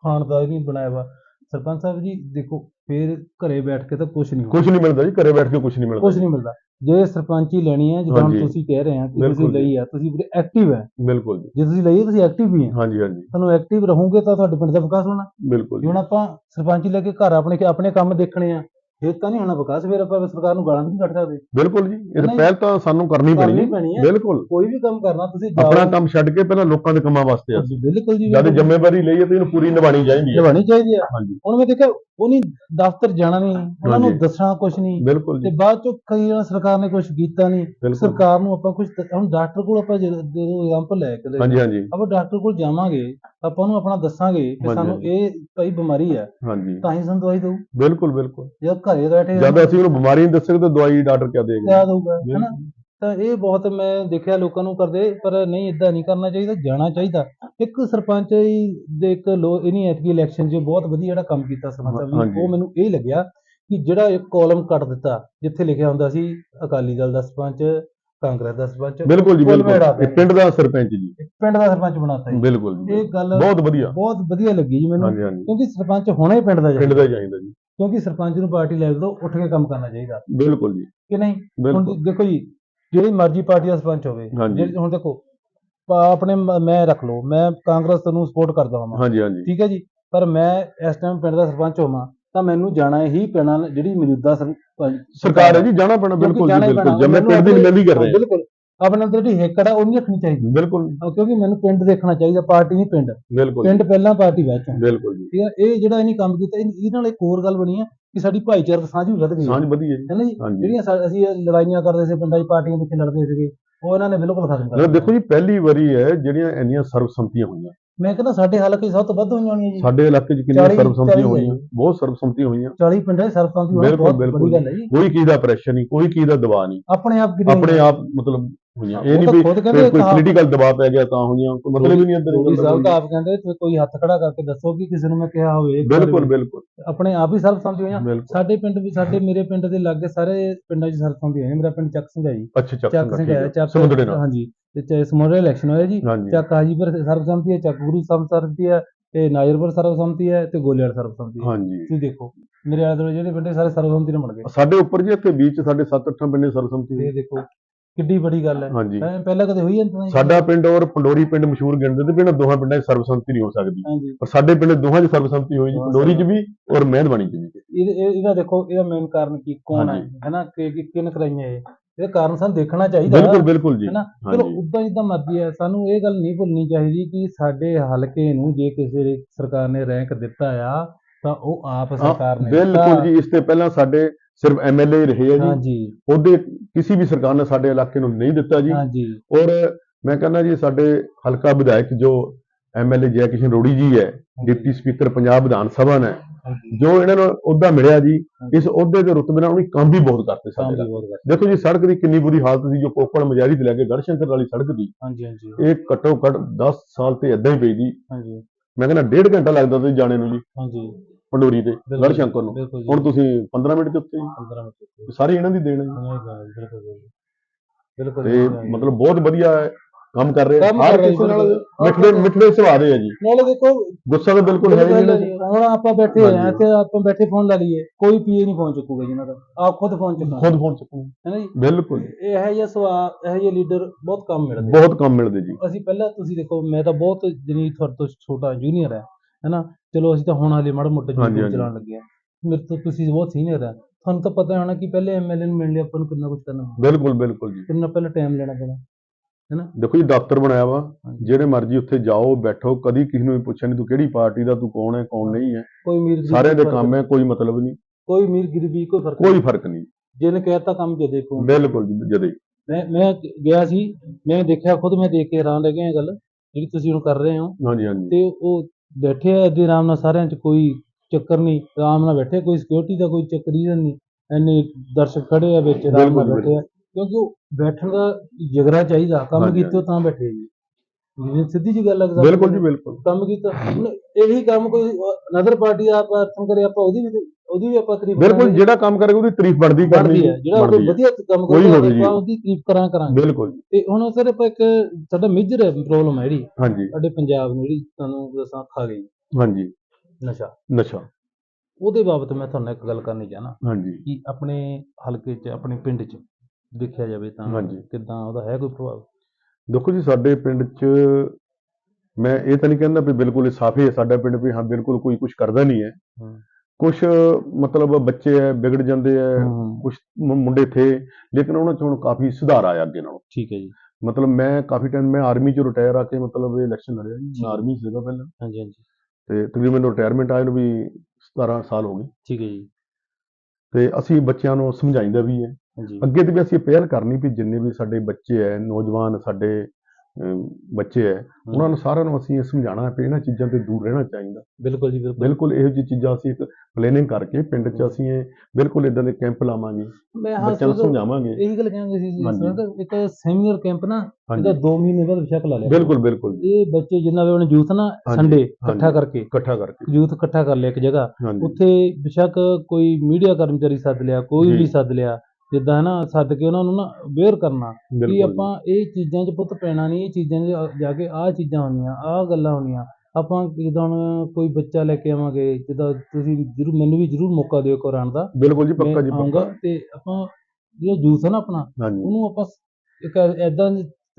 ਖਾਣ ਦਾ ਹੀ ਨਹੀਂ ਬਣਾਇਆ ਵਾ। ਸਰਪੰਚ ਸਾਹਿਬ ਜੀ ਦੇਖੋ ਫੇਰ ਘਰੇ ਬੈਠ ਕੇ ਤਾਂ ਕੁਝ ਨਹੀਂ ਕੁਝ ਨਹੀਂ ਮਿਲਦਾ ਜੀ ਘਰੇ ਬੈਠ ਕੇ ਕੁਝ ਨਹੀਂ ਮਿਲਦਾ। ਕੁਝ ਨਹੀਂ ਮਿਲਦਾ। ਜੇ ਸਰਪੰਚੀ ਲੈਣੀ ਹੈ ਜਿੱਦਾਂ ਹੁਣ ਹਾਂਜੀ। ਤੁਸੀਂ ਕਹਿ ਰਹੇ ਆ ਕਿ ਬਿਲਕੁਲ ਤੁਸੀਂ ਜੀ। ਲਈ ਆ ਤੁਸੀਂ ਐਕਟਿਵ ਹੈ। ਬਿਲਕੁਲ ਜੀ। ਜੇ ਤੁਸੀਂ ਲਈ ਹੈ ਤੁਸੀਂ ਐਕਟਿਵ ਵੀ ਹੈ। ਹਾਂਜੀ ਹਾਂਜੀ। ਤੁਹਾਨੂੰ ਐਕਟਿਵ ਰਹੋਗੇ ਤਾਂ ਤੁਹਾਡੇ ਪਿੰਡ ਦਾ ਵਿਕਾਸ ਹੋਣਾ। ਬਿਲਕੁਲ ਜੀ ਹੁਣ ਆਪਾਂ ਸਰਪੰਚੀ ਲੈ ਕੇ ਘਰ ਆਪਣੇ ਆਪਣੇ ਕੰਮ ਦੇਖਣੇ ਆ ਇਹ ਤਾਂ ਨਹੀਂ ਹੋਣਾ ਵਿਕਾਸ ਫਿਰ ਆਪਾਂ ਸਰਕਾਰ ਨੂੰ ਗਾਲਾਂ ਨਹੀਂ ਕੱਢ ਸਕਦੇ। ਬਿਲਕੁਲ ਜੀ ਇਹ ਤਾਂ। ਪਹਿਲ ਤਾਂ ਸਾਨੂੰ ਕਰਨੀ ਪੈਣੀ ਕਰਨੀ ਹੈ। ਪੈਣੀ ਹੈ। ਬਿਲਕੁਲ। ਕੋਈ ਵੀ ਕੰਮ ਕਰਨਾ ਤੁਸੀਂ ਆਪਣਾ ਕੰਮ ਛੱਡ ਕੇ ਪਹਿਲਾਂ ਲੋਕਾਂ ਦੇ ਕੰਮਾਂ ਵਾਸਤੇ ਅਸੀਂ ਬਿਲਕੁਲ ਜੀ ਜਦ। ਜ਼ਿੰਮੇਵਾਰੀ ਲਈ ਹੈ ਤਾਂ ਇਹਨੂੰ ਪੂਰੀ ਨਿਭਾਣੀ ਚਾਹੀਦੀ ਹੈ। ਨਿਭਾਉਣੀ ਚਾਹੀਦੀ ਆ ਹਾਂਜੀ। ਹੁਣ ਮੈਂ ਦੇਖਿਆ ਉਹ ਨਹੀਂ ਦਫ਼ਤਰ ਜਾਣਾ ਨਹੀਂ ਉਹਨਾਂ ਨੂੰ। ਦੱਸਣਾ ਕੁਝ ਨਹੀਂ। ਬਿਲਕੁਲ ਤੇ ਜੀ ਬਾਅਦ ਚੋਂ ਕਈ ਵਾਰ ਸਰਕਾਰ ਨੇ ਕੁਝ ਕੀਤਾ ਨਹੀਂ। ਸਰਕਾਰ ਨੂੰ ਆਪਾਂ ਕੁਝ ਹੁਣ ਡਾਕਟਰ ਕੋਲ ਆਪਾਂ ਜਦੋਂ ਐਗਜ਼ਾਮਪਲ ਲੈ ਕੇ ਹਾਂਜੀ ਹਾਂਜੀ। ਆਪਾਂ ਡਾਕਟਰ ਕੋਲ ਜਾਵਾਂਗੇ ਆਪਾਂ ਉਹਨੂੰ ਆਪਣਾ ਦੱਸਾਂਗੇ ਕਿ ਸਾਨੂੰ। ਇਹ ਭਾਈ ਬਿਮਾਰੀ ਹੈ। ਹਾਂਜੀ। ਤਾਂ ਹੀ ਸਾਨੂੰ ਦਵਾਈ ਦਊ। ਬਿਲਕੁਲ ਬਿਲਕੁਲ। ਜਦ ਘਰੇ ਬੈਠੇ ਜਦ ਅਸੀਂ ਉਹਨੂੰ ਬਿਮਾਰੀ ਨਹੀਂ ਦੱਸਾਂਗੇ ਤਾਂ ਦਵਾਈ ਡਾਕਟਰ ਕਿਆ ਦੇਗਾ ਕਿਆ ਦਊਗਾ ਹੈਨਾ? ਤਾਂ ਇਹ ਬਹੁਤ ਮੈਂ ਦੇਖਿਆ ਲੋਕਾਂ ਨੂੰ ਕਰਦੇ ਪਰ ਨਹੀਂ ਇਦਾਂ ਨਹੀਂ ਕਰਨਾ ਚਾਹੀਦਾ ਜਾਣਾ ਚਾਹੀਦਾ। ਇੱਕ ਸਰਪੰਚ ਦੇ ਇੱਕ ਲੋ ਇਹਨੀ ਐਤਕੀ ਇਲੈਕਸ਼ਨ 'ਚ ਬਹੁਤ ਵਧੀਆ ਜਿਹੜਾ ਕੰਮ ਕੀਤਾ ਸਰਪੰਚ ਹਾਂਜੀ। ਉਹ ਮੈਨੂੰ ਇਹ ਲੱਗਿਆ ਕਿ ਜਿਹੜਾ ਇੱਕ ਕਾਲਮ ਕੱਟ ਦਿੱਤਾ ਜਿੱਥੇ ਲਿਖਿਆ ਹੁੰਦਾ ਸੀ ਅਕਾਲੀ ਦਲ ਦਾ ਸਰਪੰਚ ਕਾਂਗਰਸ ਦਾ ਸਰਪੰਚ ਬਿਲਕੁਲ ਜੀ ਕੋਲ ਬਿਲਕੁਲ। ਇਹ ਪਿੰਡ ਦਾ ਸਰਪੰਚ ਜੀ। ਪਿੰਡ ਦਾ ਸਰਪੰਚ ਬਣਾਤਾ ਜੀ। ਬਿਲਕੁਲ ਜੀ ਇਹ ਗੱਲ ਬਹੁਤ ਵਧੀਆ। ਬਹੁਤ ਵਧੀਆ ਲੱਗੀ ਜੀ ਮੈਨੂੰ ਕਿਉਂਕਿ ਸਰਪੰਚ ਹੋਣਾ ਹੀ ਪਿੰਡ ਦਾ ਪਿੰਡ ਚਾਹੀਦਾ ਦਾ ਹੀ ਚਾਹੀਦਾ ਜੀ। ਕਿਉਂਕਿ ਸਰਪੰਚ ਨੂੰ ਪਾਰਟੀ ਲੈਵਲ ਤੋਂ ਉੱਠ ਕੇ ਕੰਮ ਕਰਨਾ ਚਾਹੀਦਾ। ਬਿਲਕੁਲ ਜੀ। ਕਿ ਨਹੀਂ? ਬਿਲਕੁਲ। ਹੁਣ ਦੇਖੋ ਜੀ ਜਿਹੜੀ ਮਰਜ਼ੀ ਪਾਰਟੀ ਦਾ ਸਰਪੰਚ ਹੋਵੇ ਹਾਂਜੀ। ਜਿਹੜੀ- ਹੁਣ ਦੇਖੋ ਪਾ- ਆਪਣੇ ਮ- ਮੈਂ ਰੱਖ ਲਓ ਮੈਂ ਕਾਂਗਰਸ ਨੂੰ ਸਪੋਰਟ ਕਰਦਾ ਹਾਂ। ਹਾਂਜੀ ਹਾਂਜੀ। ਠੀਕ ਹੈ ਜੀ? ਪਰ ਮੈਂ ਇਸ ਟਾਈਮ ਪਿੰਡ ਦਾ ਸਰਪੰਚ ਹੋਵਾਂ ਤਾਂ ਮੈਨੂੰ ਜਾਣਾ ਹੀ ਪੈਣਾ ਜਿਹੜੀ ਮੌਜੂਦਾ ਸਰਪੰਚ ਸਰਕਾਰ ਹੈ ਜੀ ਜਾਣਾ ਪੈਣਾ ਕਿਉਂਕਿ ਬਿਲਕੁਲ ਜੀ ਜਾਣਾ ਹੀ ਬਿਲਕੁਲ ਪੈਣਾ। ਜਦ ਮੈਂ ਮੈਨੂੰ ਪਿੰਡ ਦੀ ਆਪਣੇ- ਨਿਗਰਾਨੀ ਕਰ ਰਿਹਾ। ਬਿਲਕੁਲ। ਆਪਣੇ ਅੰਦਰ ਜਿਹੜੀ ਹੇਕੜ ਆ ਉਹ ਨਹੀਂ ਰੱਖਣੀ ਚਾਹੀਦੀ ਬਿਲਕੁਲ। ਅਹ ਕਿਉਂਕਿ ਮੈਨੂੰ ਪਿੰਡ ਦੇਖਣਾ ਚਾਹੀਦਾ ਪਾਰਟੀ ਨਹੀਂ ਪਿੰਡ। ਬਿਲਕੁਲ। ਪਿੰਡ ਪਹਿਲਾਂ ਪਾਰਟੀ ਬਾਅਦ ਚੋਂ। ਬਿਲਕੁਲ ਜੀ। ਠੀਕ ਹੈ ਇਹ ਜਿਹੜਾ ਇਹਨੇ ਕੰਮ ਕੀਤਾ ਇਹ ਨਾਲ ਇੱਕ ਹੋਰ ਗੱਲ ਬਣੀ ਆ ਕਿ ਸਾਡੀ ਭਾਈਚਾਰਕ ਸਾਂਝ ਵੀ ਵਧ ਗਈ ਹੈ। ਸਾਂਝ ਵਧੀਆ ਜੀ। ਹੈ ਨਾ ਜੀ? ਹਾਂਜੀ। ਜਿਹੜੀਆਂ ਸਾ- ਅਸੀਂ ਲੜਾਈਆਂ ਕਰਦੇ ਸੀ ਪਿੰਡਾਂ 'ਚ ਪਾਰਟੀਆਂ ਪਿੱਛੇ ਲੜਦੇ ਸੀਗੇ ਉਹ ਇਹਨਾਂ ਨੇ ਬਿਲਕੁਲ ਖਤਮ ਕਰ ਦਿੱਤਾ ਦੇਖੋ ਜੀ ਪਹਿਲੀ ਵਾਰੀ ਹੈ ਜਿਹੜੀਆਂ ਇੰਨੀਆਂ ਸਰਬਸੰਮਤੀਆਂ ਹੋਈਆਂ। ਮੈਂ ਕਹਿੰਦਾ ਸਾਡੇ ਹਲਕੇ 'ਚ ਸਭ ਤੋਂ ਵੱਧ ਹੋਈਆਂ ਹੋਣੀਆਂ ਜੀ। ਸਾਡੇ ਇਲਾਕੇ 'ਚ ਕਿੰਨੀਆਂ 40 ਸਰਬਸੰਮਤੀਆਂ 40 ਹੋਈਆਂ ਬਹੁਤ ਸਰਬਸੰਮਤੀਆਂ ਹੋਈਆਂ। 40 ਪਿੰਡਾਂ 'ਚ ਸਰਪੰਚ ਹੋਣਾ ਬਿਲਕੁਲ, ਬਹੁਤ ਬਿਲਕੁਲ ਵੱਡੀ ਗੱਲ ਹੈ ਜੀ। ਕੋਈ ਕਿਸੇ ਦਾ ਪ੍ਰੈਸ਼ਰ ਨਹੀਂ ਕੋਈ ਕਿਸੇ ਦਾ ਦਬਾਅ ਨਹੀਂ। ਆਪਣੇ ਆਪ ਕਿਤੇ ਆਪਣੇ ਆਪ ਮਤਲਬ ਹੋਈਆਂ। ਇਹ ਨਹੀਂ ਵੀ ਖੁਦ ਕੋਈ ਕਹਿੰਦੇ ਪੋਲੀਟੀਕਲ ਦਬਾਅ ਪੈ ਗਿਆ ਤਾਂ ਹੋਈਆਂ ਕੋਈ ਮਤਲਬ ਹੀ ਨਹੀਂ ਅੰਦਰ ਮੋਦੀ ਸਾਹਿਬ ਤਾਂ ਆਪ ਕਹਿੰਦੇ ਕੋਈ ਹੱਥ ਖੜਾ ਕਰਕੇ ਦੱਸੋ ਕਿ ਕਿਸੇ ਨੂੰ ਮੈਂ ਕਿਹਾ ਹੋਵੇ ਬਿਲਕੁਲ। ਬਿਲਕੁਲ। ਆਪਣੇ ਆਪ ਹੀ ਸਰਪੰਚ ਹੋਈਆਂ ਬਿਲਕੁਲ। ਸਾਡੇ ਪਿੰਡ ਵੀ ਸਾਡੇ ਮੇਰੇ ਪਿੰਡ ਦੇ ਲਾਗੇ ਸਾਰੇ ਪਿੰਡਾਂ 'ਚ ਸਰਪੰਚ ਹੋਏ ਨੇ ਮੇਰਾ ਪਿੰਡ ਚੱਕ ਸਿੰਘ ਹੈ ਜੀ। ਅੱਛਾ ਚੱਕ ਸਿੰਘ ਹੈ ਚੱਕ ਸਮੁੰਦਰੇ ਨਾਲ। ਹਾਂਜੀ ਤੇ ਸਮੁੰਦਰੇ ਇਲੈਕਸ਼ਨ ਹੋਇਆ ਜੀ। ਚੱਕ ਹਾਜੀਪੁਰ ਸਰਬਸੰਮਤੀ ਹੈ ਚੱਕ ਗੁਰੂ ਸਰਬਸੰਮਤੀ ਹੈ ਤੇ ਨਾਜ਼ਰਪੁਰ ਸਰਬਸੰਮਤੀ ਹੈ ਤੇ ਗੋਲੀਆਰ ਸਰਬਸੰਮਤੀ ਹੈ। ਹਾਂਜੀ। ਤੁਸੀਂ ਦੇਖੋ ਮੇਰੇ ਆਲੇ ਦੁਆਲੇ ਜਿਹੜੇ ਪਿੰਡ ਸਾਰੇ ਸਰਬਸੰਮਤੀ ਨਾਲ ਬਣ ਗਏ। ਸਾਡੇ ਉੱਪਰ ਜੀ ਇੱਥੇ ਬੀਚ ਸਾਡੇ 7-8 ਪਿੰਡੇ ਸਰਬਸੰਮਤੀ। ਇਹ ਦੇਖੋ ਕਿੱਡੀ ਬੜੀ ਗੱਲ ਹੈ। ਹਾਂਜੀ। ਪਹਿਲਾਂ ਕਦੇ ਹੋਈ ਇੰਤਾਂ ਸਾਡਾ ਪਿੰਡ ਔਰ ਪੰਡੋਰੀ ਪਿੰਡ ਮਸ਼ਹੂਰ ਗਿਣਦੇ ਤੇ ਪਿੰਡ ਦੋਹਾਂ ਪਿੰਡਾਂ 'ਚ ਸਰਬਸੰਮਤੀ ਨਹੀਂ ਹੋ ਸਕਦੀ। ਹਾਂਜੀ। ਪਰ ਸਾਡੇ ਪਿੰਡ ਦੋਹਾਂ 'ਚ ਸਰਬਸੰਮਤੀ ਹੋਈ ਜੀ ਹਾਂ, ਪੰਡੋਰੀ 'ਚ ਵੀ ਔਰ ਮਿਹਰਬਾਨੀ 'ਚ ਵੀ। ਇਹ- ਇਹ- ਇਹਦਾ ਦੇਖੋ ਇਹਦਾ ਮੇਨ ਕਾਰਨ ਕੀ ਕੌਣ ਹੈ? ਹਾਂਜੀ। ਹੈਨਾ ਕਿ ਕਿ- ਕਿਨ ਕਰਾਈਆਂ ਇਹ? ਇਹ ਕਾਰਨ ਸਾਨੂੰ ਦੇਖਣਾ ਚਾਹੀਦਾ ਬਿਲਕੁਲ ਬਿਲਕੁਲ ਜੀ। ਹੈਨਾ ਚਲੋ ਹਾਂਜੀ। ਉਦਾਂ ਜਿੱਦਾਂ ਮਰਜ਼ੀ ਹੈ ਸਾਨੂੰ ਇਹ ਗੱਲ ਨਹੀਂ ਭੁੱਲਣੀ ਚਾਹੀਦੀ ਕਿ ਸਾਡੇ ਹਲਕੇ ਨੂੰ ਜੇ ਕਿਸੇ ਸਰਕਾਰ ਨੇ ਰੈਂਕ ਦਿੱਤਾ ਆ ਤਾਂ ਉਹ ਆਪ ਸਰਕਾਰ ਨੇ ਬਿਲਕੁਲ। ਜੀ ਇਸ ਤੇ ਪਹਿਲਾਂ ਸਾਡੇ ਸਿਰਫ ਐਮਐਲਏ ਰਹੇ ਆ ਜੀ। ਉਹਦੇ ਕਿਸੇ ਵੀ ਸਰਕਾਰ ਨੇ ਸਾਡੇ ਇਲਾਕੇ ਨੂੰ ਨਹੀਂ ਦਿੱਤਾ ਜੀ। ਔਰ ਮੈਂ ਕਹਿੰਦਾ ਜੀ ਸਾਡੇ ਹਲਕਾ ਵਿਧਾਇਕ ਜੋ ਐਮਐਲਏ ਜੈ ਕਿਸ਼ਨ ਰੋੜੀ ਜੀ ਹੈ ਡਿਪਟੀ ਸਪੀਕਰ ਪੰਜਾਬ ਵਿਧਾਨ ਸਭਾ ਨੇ ਜੋ ਇਹਨਾਂ ਨੂੰ ਅਹੁਦਾ ਮਿਲਿਆ ਜੀ ਇਸ ਅਹੁਦੇ ਦੇ ਰੁਤਬੇ ਨਾਲ ਉਹਨੇ ਕੰਮ ਵੀ ਬਹੁਤ ਕਰਤੇ ਸਾਡੇ ਦੇਖੋ ਜੀ ਸੜਕ ਦੀ ਕਿੰਨੀ ਬੁਰੀ ਹਾਲਤ ਸੀ ਜੋ ਕੋਕਲ ਮਜਾਰੀ ਤੋਂ ਲੈ ਕੇ ਗੜਸ਼ੰਕਰ ਵਾਲੀ ਸੜਕ ਦੀ। ਹਾਂਜੀ ਹਾਂਜੀ। ਇਹ ਘੱਟੋ ਘੱਟ 10 ਸਾਲ ਤੇ ਏਦਾਂ ਹੀ ਪਈ ਦੀ ਹਾਂਜੀ। ਮੈਂ ਕਹਿੰਦਾ ਡੇਢ ਘੰਟਾ ਲੱਗਦਾ ਸੀ ਜਾਣੇ ਨੂੰ ਜੀ। ਹਾਂਜੀ। ਪੰਡੋਰੀ ਤੇ ਬਿਲਕੁਲ। ਗੜਸ਼ੰਕਰ ਨੂੰ। ਬਿਲਕੁਲ ਜੀ। ਹੁਣ ਤੁਸੀਂ 15 ਮਿੰਟ ਦੇ ਉੱਤੇ ਜੀ 15 ਮਿੰਟ ਸਾਰੀ ਇਹਨਾਂ ਦੀ ਦੇਣ ਹੈ। ਜੀ। ਨਹੀਂ ਗੱਲ ਬਿਲਕੁਲ ਤੇ ਜੀ। ਮਤਲਬ ਬਹੁਤ ਵਧੀਆ ਕੰਮ ਕਰ ਰਹੇ ਆ। ਕੰਮ ਹਰ ਰਹੇ ਕਿਸੇ ਨਾਲ ਬਿਲਕੁਲ। ਮਿੱਠੜੇ ਮਿੱਠੜੇ ਸੁਭਾਅ ਦੇ ਆ ਜੀ। ਨਾਲੇ ਦੇਖੋ ਗੁੱਸਾ ਤਾਂ ਬਿਲਕੁਲ ਹੈ ਹੀ ਨਹੀਂ ਨਾ ਜੀ। ਹੁਣ ਆਪਾਂ ਬੈਠੇ ਆ ਹਾਂਜੀ। ਤੇ ਆਪਾਂ ਬੈਠੇ ਫੋਨ ਲਾ ਲਈਏ। ਕੋਈ ਪੀਏ ਨਹੀਂ ਪਹੁੰਚ ਚੁੱਕੂਗਾ ਜੀ ਇਹਨਾਂ ਦਾ। ਆਪ ਖੁਦ ਪਹੁੰਚ ਚੁੱਕਾ ਖੁਦ ਫੋਨ ਚੱਕੋ ਹੈ ਨਾ ਜੀ? ਬਿਲਕੁਲ। ਇਹ ਹੈ ਜਿਹਾ ਸਵਾਲ ਇਹ ਜਿਹੇ ਲੀਡਰ ਬਹੁਤ ਕੰਮ ਮਿਲਦੇ ਬਹੁਤ ਕੰਮ ਮਿਲਦੇ ਜੀ। ਅਸੀਂ ਪਹਿਲਾਂ ਤੁਸੀਂ ਦੇਖੋ ਮੈਂ ਤਾਂ ਬਹੁਤ ਜਨੀ ਤੁਹਾਡੇ ਤੋਂ ਛੋਟਾ ਜੂਨੀਅਰ ਹੈ ਹੈਨਾ? ਚਲੋ ਅਸੀਂ ਤਾਂ ਹੁਣ ਹਾਲੇ ਮਾੜਾ ਮੋਟਾ ਹਾਂਜੀ। ਚਲਾਉਣ ਲੱਗੇ ਆ। ਮੇਰੇ ਤੋਂ ਤੁਸੀਂ ਬਹੁਤ ਸੀਨੀਅਰ ਹੈ ਤੁਹਾਨੂੰ ਤਾਂ ਪਤਾ ਹੋਣਾ ਕਿ ਪਹਿਲੇ ਐਮਐਲਏ ਨੂੰ ਮਿਲਣ ਲਈ ਆਪਾਂ ਨੂੰ ਕਿੰਨਾ ਕੁਝ ਕਰਨਾ ਹੁੰਦਾ, ਬਿਲਕੁਲ ਬਿਲਕੁਲ ਜੀ। ਕਿੰਨਾ ਪਹਿਲਾਂ ਟਾਈਮ ਲੈਣਾ ਪੈਣਾ ਦੇਖੋ ਜੀ ਦਫ਼ਤਰ ਬਣਾਇਆ ਵਾ। ਹਾਂਜੀ। ਜਿਹੜੇ ਮਰਜ਼ੀ ਉੱਥੇ ਜਾਓ ਬੈਠੋ ਕਦੀ ਕਿਸੇ ਨੂੰ ਵੀ ਪੁੱਛਿਆ ਨਹੀਂ ਤੂੰ ਕਿਹੜੀ ਪਾਰਟੀ ਦਾ ਤੂੰ ਕੌਣ ਹੈ ਕੌਣ ਨਹੀਂ ਹੈ। ਕੋਈ ਅਮੀਰ ਗਰੀਬ ਸਾਰਿਆਂ ਦੇ ਕੰਮ ਹੈ ਕੋਈ ਮਤਲਬ ਨਹੀਂ। ਕੋਈ ਅਮੀਰ ਗਰੀਬੀ ਕੋਈ ਫ਼ਰਕ ਕੋਈ ਫ਼ਰਕ ਨਹੀਂ। ਜਿਹਨੇ ਕਹਿਤਾ ਕੰਮ ਜਦੇ ਪਹੁੰਚ ਬਿਲਕੁਲ ਜੀ ਜਦੇ। ਮੈਂ ਮੈਂ ਗਿਆ ਸੀ ਮੈਂ ਦੇਖਿਆ ਖੁਦ ਮੈਂ ਦੇਖ ਕੇ ਹੈਰਾਨ ਰਹਿ ਗਿਆ ਇਹ ਗੱਲ ਜਿਹੜੀ ਤੁਸੀਂ ਹੁਣ ਕਰ ਰਹੇ ਹੋ। ਹਾਂਜੀ ਹਾਂਜੀ। ਤੇ ਉਹ ਬੈਠੇ ਆ ਦੇ ਆਰਾਮ ਨਾਲ ਸਾਰਿਆਂ 'ਚ ਕੋਈ ਚੱਕਰ ਨਹੀਂ ਆਰਾਮ ਨਾਲ ਬੈਠੇ ਕੋਈ ਸਿਕਿਉਰਿਟੀ ਦਾ ਕੋਈ ਚੱਕਰ ਹੀ ਨਹੀਂ ਇੰਨੇ ਦਰਸ਼ਕ ਖੜੇ ਆ ਵਿੱਚ ਆਰਾਮ ਬਿਲਕੁਲ, ਨਾਲ ਬੈਠੇ ਆ। ਕਿਉਂਕਿ ਉਹ ਬੈਠਣ ਦਾ ਜਿਗਰਾ ਚਾਹੀਦਾ ਕੰਮ ਕੀਤੇ ਤਾਂ ਬੈਠੇ ਜੀ ਜਿਵੇਂ ਸਿੱਧੀ ਜੀ ਗੱਲ ਹੈ ਕਿ ਬਿਲਕੁਲ ਜੀ ਬਿਲਕੁਲ। ਕੰਮ ਕੀਤਾ। ਹੁਣ ਇਹੀ ਕੰਮ ਕੋਈ ਨਦਰ ਪਾਰਟੀ ਆਪਾਂ ਅਰਥਨ ਕਰੇ ਆਪਾਂ ਉਹਦੀ ਵੀ ਉਹਦੀ ਵੀ ਆਪਾਂ ਤਾਰੀਫ ਬਿਲਕੁਲ ਕਰਾਂਗੇ। ਜਿਹੜਾ ਕੰਮ ਕਰੇਗਾ ਉਹਦੀ ਤਾਰੀਫ ਬਣਦੀ ਕਰਨੀ ਹੈ। ਜਿਹੜਾ ਕੋਈ। ਵਧੀਆ ਕੰਮ ਜੀ। ਆਪਾਂ ਉਹਦੀ ਤਾਰੀਫ ਕਰਾਂ ਕਰਾਂਗੇ। ਬਿਲਕੁਲ ਤੇ ਹੁਣ ਸਰ ਆਪਾਂ ਇੱਕ ਸਾਡਾ ਮੇਜਰ ਪ੍ਰੋਬਲਮ ਹੈ ਜਿਹੜੀ। ਹਾਂਜੀ। ਸਾਡੇ ਪੰਜਾਬ ਨੂੰ ਜਿਹੜੀ ਤੁਹਾਨੂੰ ਦੱਸਾਂ ਖਾ ਗਈ। ਹਾਂਜੀ। ਨਸ਼ਾ। ਨਸ਼ਾ। ਉਹਦੇ ਬਾਬਤ ਮੈਂ ਤੁਹਾਨੂੰ ਇੱਕ ਗੱਲ ਕਰਨੀ ਚਾਹਨਾ। ਹਾਂਜੀ। ਕਿ ਆਪਣੇ ਹਲਕੇ 'ਚ ਆਪਣੇ ਪਿੰਡ 'ਚ ਦੇਖਿਆ ਜਾਵੇ ਤਾਂ। ਕਿਦਾਂ ਉਹਦਾ ਹੈ ਕੋਈ ਪ੍ਰਭਾਵ? ਦੇਖੋ ਜੀ ਸਾਡੇ ਪਿੰਡ 'ਚ ਮੈਂ ਇਹ ਤਾਂ ਨਹੀਂ ਕਹਿੰਦਾ ਵੀ ਬਿਲਕੁਲ ਹੀ ਸਾਫ਼ ਹੀ ਸਾਡਾ ਪਿੰਡ ਵੀ ਹਾਂ ਬਿਲਕੁਲ ਕੋਈ ਕੁਝ ਕਰਦਾ ਨਹੀਂ ਹੈ। ਕੁਝ ਮਤਲਬ ਬੱਚੇ ਹੈ ਵਿਗੜ ਜਾਂਦੇ ਹੈ ਕੁਝ ਮੁੰਡੇ ਥੇ ਲੇਕਿਨ ਉਹਨਾਂ 'ਚ ਹੁਣ ਕਾਫੀ ਸੁਧਾਰ ਆਇਆ ਅੱਗੇ ਨਾਲੋਂ। ਠੀਕ ਹੈ ਜੀ। ਮਤਲਬ ਮੈਂ ਕਾਫੀ ਟਾਈਮ ਮੈਂ ਆਰਮੀ 'ਚ ਰਿਟਾਇਰ ਆ ਕੇ ਮਤਲਬ ਇਹ ਇਲੈਕਸ਼ਨ ਲੜਿਆ ਜੀ। ਆਰਮੀ ਸੀਗਾ ਪਹਿਲਾਂ। ਹਾਂਜੀ ਹਾਂਜੀ। ਤੇ ਤਕਰੀਬਨ ਰਿਟਾਇਰਮੈਂਟ ਆਏ ਨੂੰ ਵੀ 17 ਸਾਲ ਹੋ ਗਏ। ਠੀਕ ਹੈ ਜੀ। ਤੇ ਅਸੀਂ ਬੱਚਿਆਂ ਨੂੰ ਸਮਝਾਈਦਾ ਵੀ ਹੈ। ਅੱਗੇ ਤੇ ਵੀ ਅਸੀਂ ਪਹਿਲ ਕਰਨੀ ਵੀ ਜਿੰਨੇ ਵੀ ਸਾਡੇ ਬੱਚੇ ਹੈ ਨੌਜਵਾਨ ਸਾਡੇ ਬੱਚੇ ਹੈ। ਉਹਨਾਂ ਨੂੰ ਸਾਰਿਆਂ ਨੂੰ ਅਸੀਂ ਇਹ ਸਮਝਾਉਣਾ ਹੈ ਕਿ ਇਹਨਾਂ ਚੀਜ਼ਾਂ ਤੋਂ ਦੂਰ ਰਹਿਣਾ ਚਾਹੀਦਾ। ਬਿਲਕੁਲ ਜੀ ਬਿਲਕੁਲ। ਇਹੋ ਜਿਹੀ ਚੀਜ਼ਾਂ ਅਸੀਂ ਇੱਕ ਪਲੈਨਿੰਗ ਕਰਕੇ ਪਿੰਡ 'ਚ ਅਸੀਂ ਇਹ ਬਿਲਕੁਲ ਇਦਾਂ ਦੇ ਕੈਂਪ ਲਾਵਾਂਗੇ ਮੈਂ ਹਾਂ ਬੱਚਿਆਂ ਨੂੰ ਸਮਝਾਵਾਂਗੇ। ਇਹੀ ਗੱਲ ਕਹਾਂਗੇ ਸੀ ਜੀ ਹਾਂਜੀ। ਸਰ, ਇੱਕ ਸੈਮੀਨਾਰ ਕੈਂਪ ਨਾ ਇਹਦਾ ਹਾਂਜੀ 2 ਮਹੀਨੇ ਬਾਅਦ ਵਿਸ਼ਾ ਲਾ ਲਿਆ। ਬਿਲਕੁਲ ਬਿਲਕੁਲ ਜੀ। ਇਹ ਬੱਚੇ ਜਿੰਨਾ ਵੀ ਉਹਨੇ ਯੂਥ ਨਾ ਸੰਡੇ ਇਕੱਠਾ। ਕਰਕੇ। ਇਕੱਠਾ ਕਰਕੇ। ਯੂਥ ਇਕੱਠਾ ਕਰ ਲਿਆ ਇੱਕ ਜਗ੍ਹਾ। ਉੱਥੇ ਬਿਸ਼ੱਕ ਕੋਈ ਮੀਡੀਆ ਕਰਮਚਾਰੀ ਸੱਦ ਲਿਆ ਕੋਈ। ਵੀ ਸੱਦ ਲਿਆ। ਜਿੱਦਾਂ ਹੈ ਨਾ ਸੱਦ ਕੇ ਉਹਨਾਂ ਨੂੰ ਨਾ ਅਵੇਅਰ ਕਰਨਾ ਕਿ ਬਿਲਕੁਲ ਆਪਾਂ ਇਹ ਚੀਜ਼ਾਂ 'ਚ ਪੁੱਤ ਪੈਣਾ ਨਹੀਂ ਇਹ ਚੀਜ਼ਾਂ 'ਚ ਜਾ ਕੇ ਆਹ ਚੀਜ਼ਾਂ ਹੁੰਦੀਆਂ ਆਹ ਗੱਲਾਂ ਹੁੰਦੀਆਂ ਆਪਾਂ ਜਿੱਦਾਂ ਹੁਣ ਕੋਈ ਬੱਚਾ ਲੈ ਕੇ ਆਵਾਂਗੇ ਜਿੱਦਾਂ ਤੁਸੀਂ ਜਰੂਰ ਮੈਨੂੰ ਵੀ ਜਰੂਰ ਮੌਕਾ ਦਿਓ ਕਰਾਉਣ ਦਾ। ਬਿਲਕੁਲ ਜੀ ਮੈਂ ਪੱਕਾ ਜੀ ਪੱਕਾ। ਤੇ ਆਪਾਂ ਜਿਹੜਾ ਯੂਥ ਹੈ ਨਾ ਆਪਣਾ ਹਾਂਜੀ। ਉਹਨੂੰ ਆਪਾਂ ਇੱਕ ਐਦਾਂ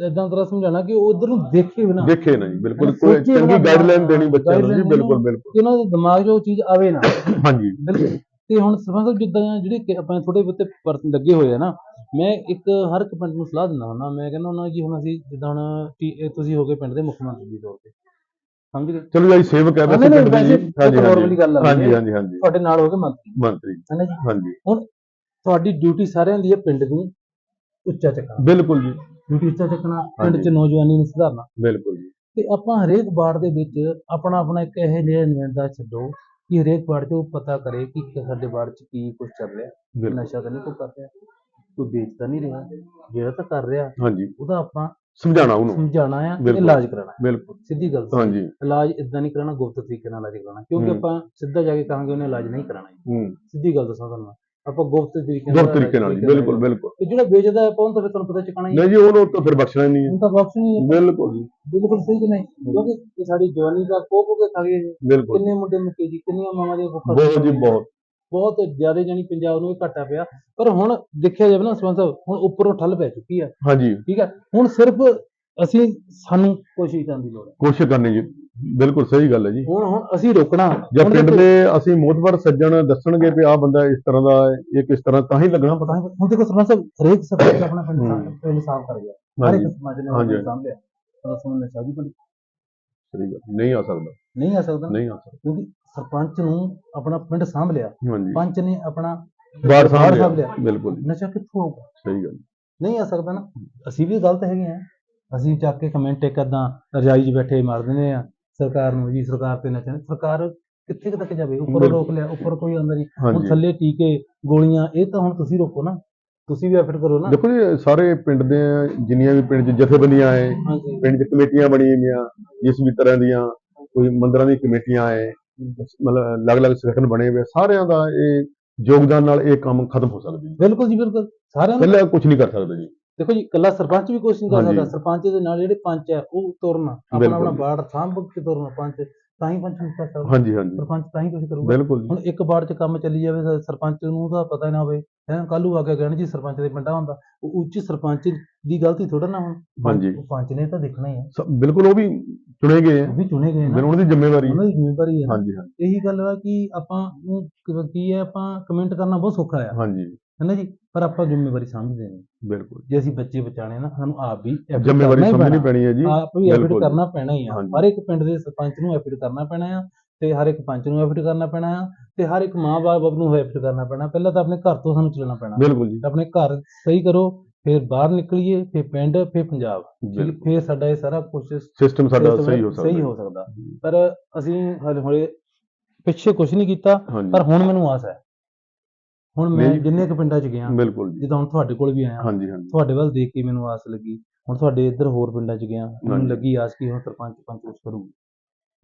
ਐਦਾਂ ਤਰ੍ਹਾਂ ਸਮਝਾਉਣਾ ਕਿ ਉਹ ਉਧਰ ਨੂੰ ਦੇਖੇ ਵੀ ਨਾ ਦੇਖੇ ਨਾ ਜੀ ਬਿਲਕੁਲ ਕੋਈ ਸੋਚੇ ਚੰਗੀ ਬਣਾ- ਗਾਈਡਲਾਈਨ ਦੇਣੀ ਬੱਚਿਆਂ ਨੂੰ ਜੀ guideline ਬਿਲਕੁਲ। ਬਿਲਕੁਲ। ਕਿ ਉਹਨਾਂ ਦੇ ਦਿਮਾਗ 'ਚ ਉਹ ਚੀਜ਼ ਆਵੇ ਨਾ। ਹਾਂਜੀ। ਬਿਲਕੁਲ। ਤੇ ਹੁਣ ਸਰਪੰਚ ਜਿੱਦਾਂ ਜਿਹੜੇ ਕਿ ਆਪਣੇ ਥੋੜੇ ਬਹੁਤੇ ਪਰ- ਲੱਗੇ ਹੋਏ ਆ ਨਾ ਮੈਂ ਇੱਕ ਹਰ ਇੱਕ ਪਿੰਡ ਨੂੰ ਸਲਾਹ ਦਿੰਦਾ ਹੁੰਦਾ ਮੈਂ ਕਹਿੰਦਾ ਹੁੰਦਾ ਕਿ ਹੁਣ ਅਸੀਂ ਜਿੱਦਾਂ ਹੁਣ ਟੀ- ਇਹ ਤੁਸੀਂ ਹੋ ਗਏ ਪਿੰਡ ਦੇ ਮੁੱਖ ਮੰਤਰੀ ਦੇ ਤੌਰ ਤੇ ਸਮਝ? ਗਏ ਚਲੋ ਜੀ ਸੇਵਕ ਹੈ ਵੈਸੇ ਪਿੰਡ ਦੇ ਜੀ ਹਾਂਜੀ ਹਾਂਜੀ normally ਗੱਲ ਆ ਹਾਂਜੀ। ਹਾਂਜੀ ਹਾਂਜੀ। ਤੁਹਾਡੇ ਨਾਲ ਹੋ ਗਏ ਮੰਤਰੀ। ਮੰਤਰੀ ਹੈ ਨਾ ਜੀ? ਹਾਂਜੀ। ਤੁਹਾਡੀ ਡਿਊਟੀ ਸਾਰਿਆਂ ਦੀ ਹੈ ਪਿੰਡ ਨੂੰ ਉੱਚਾ ਚੱਕਣਾ। ਬਿਲਕੁਲ ਜੀ। ਡਿਊਟੀ ਉੱਚਾ ਚੱਕਣਾ ਪਿੰਡ 'ਚ ਹਾਂਜੀ। ਨੌਜਵਾਨੀ ਨੂੰ ਸੁਧਾਰਨਾ। ਬਿਲਕੁਲ ਜੀ। ਤੇ ਆਪਾਂ ਹਰੇਕ ਵਾਰਡ ਦੇ ਵਿੱਚ ਆਪਣਾ ਆਪਣਾ ਇੱਕ ਇਹ ਜਿਹਾ ਨੁਮਾਇੰਦਾ ਛੱਡੋ ਕਿ ਹਰੇਕ ਵਾਰਡ 'ਚ ਉਹ ਪਤਾ ਕਰੇ ਕਿ ਸਾਡੇ ਵਾਰਡ 'ਚ ਕੀ ਕੁਝ ਚੱਲ ਰਿਹਾ ਬਿਲਕੁਲ ਨਸ਼ਾ ਤਾਂ ਨਹੀਂ ਕੋਈ ਕਰ ਰਿਹਾ ਕੋਈ ਵੇਚਦਾ ਨਹੀਂ ਰਿਹਾ ਜਿਹੜਾ ਤਾਂ ਕਰ ਰਿਹਾ ਹਾਂਜੀ ਉਹਦਾ ਆਪਾਂ ਸਮਝਾਣਾ ਉਹਨੂੰ ਸਮਝਾਉਣਾ ਆ ਤੇ ਬਿਲਕੁਲ। ਇਲਾਜ ਕਰਾਉਣਾ ਹੈ। ਬਿਲਕੁਲ ਸਿੱਧੀ ਗੱਲ ਸੀ। ਹਾਂਜੀ ਇਲਾਜ ਇਦਾਂ ਨਹੀਂ ਕਰਾਉਣਾ ਗੁਪਤ ਤਰੀਕੇ ਨਾਲ ਇਲਾਜ ਕਰਾਉਣਾ ਕਿਉਂਕਿ ਹੂੰ। ਆਪਾਂ ਸਿੱਧਾ ਜਾ ਕੇ ਕਹਾਂਗੇ ਉਹਨੇ ਇਲਾਜ ਨਹੀਂ ਕਰਾਉਣਾ ਜੀ। ਹੂੰ ਸਿੱਧੀ ਗੱਲ ਦੱਸਾਂ ਤੁਹਾਨੂੰ ਆਪਾਂ ਗੁਪਤ ਤਰੀਕੇ ਗੁਰ ਤਰੀਕੇ ਨਾਲ ਜੀ ਬਿਲਕੁਲ ਬਿਲਕੁਲ। ਤੇ ਜਿਹੜਾ ਵੇਚਦਾ ਹੈ ਤਾਂ ਫਿਰ ਤੁਹਾਨੂੰ ਪਤਾ ਚੁਕਾਣਾ ਹੀ। ਨਹੀਂ ਜੀ ਉਹਨੂੰ ਤਾਂ ਫਿਰ ਬਖਸ਼ਣਾ ਹੀ ਨਹੀਂ ਹੈ। ਤਾਂ ਵਾਪਸ ਨਹੀਂ ਹੈ। ਬਿਲਕੁਲ ਜੀ। ਬਿਲਕੁਲ ਸਹੀ ਕਿ ਨਹੀਂ? ਕਿਉਂਕਿ ਇਹ ਸਾਡੀ ਜਵਾਨੀ ਦਾ ਕੋਪ ਹੋ ਕੇ ਖਾ ਗਏ ਜੀ। ਬਿਲਕੁਲ। ਕਿੰਨੇ ਮੁੰਡੇ ਮੁੱਕੇ ਜੀ ਕਿੰਨੀਆਂ ਮਾਵਾਂ ਦੇ ਕੁੱਖਾਂ ਬਹੁਤ ਜੀ ਬਹੁਤ। ਬਹੁਤ ਜ਼ਿਆਦਾ ਜਾਨੀ ਪੰਜਾਬ ਨੂੰ ਵੀ ਘਾਟਾ ਪਿਆ। ਪਰ ਹੁਣ ਦੇਖਿਆ ਜਾਵੇ ਨਾ ਸਰਪੰਚ ਸਾਹਿਬ ਹੁਣ ਉੱਪਰੋਂ ਠੱਲ ਪੈ ਚੁੱਕੀ ਆ। ਹਾਂਜੀ। ਠੀਕ ਹੈ ਹੁਣ ਸਿਰਫ ਅਸੀਂ ਸਾਨੂੰ ਕੋਸ਼ਿਸ਼ ਕਰਨ ਦੀ ਲੋੜ। ਹੈ ਕੋਸ਼ਿਸ਼ ਕਰਨੀ ਜੀ ਬਿਲਕੁਲ ਸਹੀ ਗੱਲ ਹੈ ਜੀ। ਹੁਣ ਹੁਣ ਅਸੀਂ ਰੋਕਣਾ। ਜਾਂ ਪਿੰਡ ਦੇ ਅਸੀਂ ਮੋਤਬਰ ਸੱਜਣ ਦੱਸਣਗੇ ਵੀ ਆਹ ਬੰਦਾ ਇਸ ਤਰ੍ਹਾਂ ਦਾ ਹੈ ਇਹ ਕਿਸ ਤਰ੍ਹਾਂ ਤਾਂ ਹੀ ਲੱਗਣਾ ਪਤਾ। ਹੁਣ ਦੇਖੋ ਸਰਪੰਚ ਸਾਹਿਬ ਹਰੇਕ ਸਰਪੰਚ ਆਪਣਾ ਪਿੰਡ ਹੂੰ। ਸਾਫ਼ ਪਿੰਡ ਸਾਫ਼ ਕਰ ਗਿਆ ਹਰ ਇੱਕ ਸਮਾਜ ਨੇ ਹਾਂਜੀ। ਆਪਣਾ ਸਾਂਭ ਲਿਆ। ਉਹਦਾ ਸਮਝ ਨਸ਼ਾ ਵੀ ਸਹੀ ਗੱਲ। ਨਹੀਂ ਆ ਸਕਦਾ। ਨਹੀਂ ਆ ਸਕਦਾ। ਨਹੀਂ ਆ ਸਕਦਾ। ਕਿਉਂਕਿ ਸਰਪੰਚ ਨੂੰ ਆਪਣਾ ਪਿੰਡ ਸਾਂਭ ਲਿਆ। ਹਾਂਜੀ। ਪੰਚ ਨੇ ਆਪਣਾ ਬਾਹਰ ਬਾਹਰ ਸਾਹਮਣੇ ਸਾਂਭ ਲਿਆ। ਬਿਲਕੁਲ ਜੀ, ਨਸ਼ਾ ਕਿੱਥੋਂ ਆਊਗਾ? ਸਹੀ ਗੱਲ। ਨਹੀਂ ਆ ਸਕਦਾ ਨਾ। ਅਸੀਂ ਵੀ ਗਲਤ ਹੈਗੇ ਆ। ਅਸੀਂ ਚੱਕ ਕੇ ਕਮੈਂਟ ਇੱਕ ਅੱਦਾਂ ਰਜਾਈ 'ਚ ਬੈਠੇ ਮਾਰ ਦਿੰਦੇ ਆ ਸਰਕਾਰ ਨੂੰ ਜੀ ਸਰਕਾਰ ਤੇ ਨੱਚਣ ਸਰਕਾਰ ਕਿੱਥੇ ਕੁ ਤੱਕ ਜਾਵੇ? ਉੱਪਰੋਂ। ਰੋਕ ਲਿਆ ਉੱਪਰ ਕੋਈ ਅੰਦਰ ਹੀ ਹੁਣ ਥੱਲੇ ਟੀਕੇ ਗੋਲੀਆਂ ਇਹ ਤਾਂ ਹੁਣ ਤੁਸੀਂ ਰੋਕੋ ਨਾ। ਤੁਸੀਂ ਵੀ ਐਫਰਟ ਕਰੋ ਨਾ। ਦੇਖੋ ਜੀ ਸਾਰੇ ਪਿੰਡ ਦੇ ਜਿੰਨੀਆਂ ਵੀ ਪਿੰਡ 'ਚ ਜਥੇਬੰਦੀਆਂ ਹਾਂਜੀ। ਪਿੰਡ 'ਚ ਕਮੇਟੀਆਂ ਬਣੀਆਂ ਹੋਈਆਂ ਜਿਸ ਵੀ ਤਰ੍ਹਾਂ ਦੀਆਂ ਕੋਈ ਮੰਦਰਾਂ ਦੀ ਕਮੇਟੀਆਂ ਹੈ ਮਤਲਬ ਅਲੱਗ-ਅਲੱਗ ਸੰਗਠਨ ਬਣੇ ਹੋਏ ਸਾਰਿਆਂ ਦਾ ਇਹ ਯੋਗਦਾਨ ਨਾਲ ਇਹ ਕੰਮ ਖਤਮ ਹੋ ਸਕਦਾ ਜੀ। ਬਿਲਕੁਲ ਜੀ ਬਿਲਕੁਲ। ਸਾਰਿਆਂ ਨੂੰ ਇਕੱਲਾ ਕੁਝ ਨਹੀਂ ਕਰ ਸਕਦਾ ਜੀ। ਦੇਖੋ ਜੀ ਇਕੱਲਾ ਸਰਪੰਚ ਵੀ ਕੁਛ ਨਹੀਂ ਕਰ ਹਾਂਜੀ। ਸਕਦਾ। ਸਰਪੰਚ ਦੇ ਨਾਲ ਜਿਹੜੇ ਪੰਚ ਹੈ ਉਹ ਤੁਰਨ ਆਪਣਾ ਬਿਲਕੁਲ ਆਪਣਾ। ਵਾਰਡ ਸਾਂਭ ਕੇ ਤੁਰਨ ਪੰਚ ਤਾਂ ਹੀ ਪੰਚ ਕਰ ਸਕਦਾ ਹਾਂਜੀ ਹਾਂਜੀ। ਸਰਪੰਚ ਤਾਂ ਹੀ ਕੁਝ ਕਰੂਗਾ। ਬਿਲਕੁਲ ਜੀ। ਹੁਣ ਇੱਕ ਵਾਰਡ 'ਚ ਕੰਮ ਚੱਲੀ ਜਾਵੇ ਤਾਂ ਸਰਪੰਚ ਨੂੰ ਤਾਂ ਪਤਾ ਹੀ ਨਾ ਹੋਵੇ। ਹੈ ਕੱਲੂ ਆ ਕੇ ਕਹਿਣ ਜੀ ਸਰਪੰਚ ਦੇ ਪਿੰਡਾ ਹੁੰਦਾ। ਉਹ ਉੱਚ ਸਰਪੰਚ ਦੀ ਗਲਤੀ ਥੋੜਾ ਨਾ ਹੁਣ। ਹਾਂਜੀ। ਉਹ ਪੰਚ ਨੇ ਤਾਂ ਦੇਖਣਾ ਹੀ ਹੈ ਸ- ਬਿਲਕੁਲ ਉਹ ਵੀ ਚੁਣੇ ਗਏ ਉਹ ਆ ਵੀ ਚੁਣੇ ਗਏ ਨਾ। ਬਿਲਕੁਲ ਉਹਨਾਂ ਦੀ ਜ਼ਿੰਮੇਵਾਰੀ। ਹੈ। ਉਹਨਾਂ ਦੀ ਜ਼ਿੰਮੇਵਾਰੀ ਹੈ ਨਾ। ਹਾਂਜੀ ਹਾਂਜੀ। ਇਹੀ ਗੱਲ ਹੈ ਕਿ ਆਪਾਂ ਨੂੰ ਕ- ਕੀ ਹੈ ਆਪਾਂ ਕਮੈਂਟ ਕਰਨਾ ਬਹੁਤ ਸੌਖਾ ਆ। ਹਾਂਜੀ। ਹੈ ਨਾ ਜੀ? ਪਰ ਆਪਾਂ ਜ਼ਿੰਮੇਵਾਰੀ ਸਮਝਦੇ ਨਹੀਂ ਬਿਲਕੁਲ। ਜੇ ਅਸੀਂ ਬੱਚੇ ਬਚਾਣੇ ਨਾ ਸਾਨੂੰ ਆਪ ਵੀ effort ਜ਼ਿੰਮੇਵਾਰੀ ਕਰਨਾ ਹੀ ਸਮਝਣੀ ਪੈਣਾ। ਹੈ ਜੀ। ਆਪ ਵੀ ਐਫਰਟ ਬਿਲਕੁਲ। ਕਰਨਾ ਪੈਣਾ ਹੀ ਆ। ਹਾਂਜੀ। ਹਰ ਇੱਕ ਪਿੰਡ ਦੇ ਸਰਪੰਚ ਨੂੰ ਐਫਰਟ ਕਰਨਾ ਪੈਣਾ ਆ ਤੇ ਹਰ ਇੱਕ ਪੰਚ ਨੂੰ ਐਫਰਟ ਕਰਨਾ ਪੈਣਾ ਆ ਤੇ ਹਰ ਇੱਕ ਮਾਂ-ਬਾਪ ਨੂੰ ਐਫਰਟ ਕਰਨਾ ਪੈਣਾ। ਪਹਿਲਾਂ ਤਾਂ ਆਪਣੇ ਘਰ ਤੋਂ ਸਾਨੂੰ ਚੱਲਣਾ ਪੈਣਾ। ਬਿਲਕੁਲ ਜੀ। ਆਪਣੇ ਘਰ ਸਹੀ ਕਰੋ ਫਿਰ ਬਾਹਰ ਨਿਕਲੀਏ ਫਿਰ ਪਿੰਡ ਫਿਰ ਪੰਜਾਬ? ਬਿਲਕੁਲ। ਫਿਰ ਸਾਡਾ ਇਹ ਸਾਰਾ ਕੁਝ ਸਿਸਟਮ ਸਾਡਾ ਸਹੀ ਹੋ ਸਕਦਾ। ਸਹੀ ਹੈ। ਸਕਦਾ। ਪਰ ਅਸੀਂ ਹਲੇ ਹਲੇ ਪਿੱਛੇ ਕੁਝ ਨਹੀਂ ਕੀਤਾ ਹਾਂਜੀ। ਪਰ ਹੁਣ ਮੈਨੂੰ ਆਸ ਹੈ। ਹੁਣ ਮੈਂ ਨਹੀਂ। ਜਿੰਨੇ ਕੁ ਪਿੰਡਾਂ 'ਚ ਗਿਆ ਬਿਲਕੁਲ ਜੀ। ਜਿੱਦਾਂ ਹੁਣ ਤੁਹਾਡੇ ਕੋਲ ਵੀ ਆਇਆ ਹਾਂਜੀ ਹਾਂਜੀ। ਤੁਹਾਡੇ ਵੱਲ ਦੇਖ ਕੇ ਮੈਨੂੰ ਆਸ ਲੱਗੀ। ਹੁਣ ਤੁਹਾਡੇ ਇੱਧਰ ਹੋਰ ਪਿੰਡਾਂ 'ਚ ਗਿਆ ਮੈਨੂੰ ਹਾਂਜੀ। ਲੱਗੀ ਆਸ ਕਿ ਹੁਣ ਸਰਪੰਚ ਪੰਚ ਕੁਛ ਕਰੂਗੀ।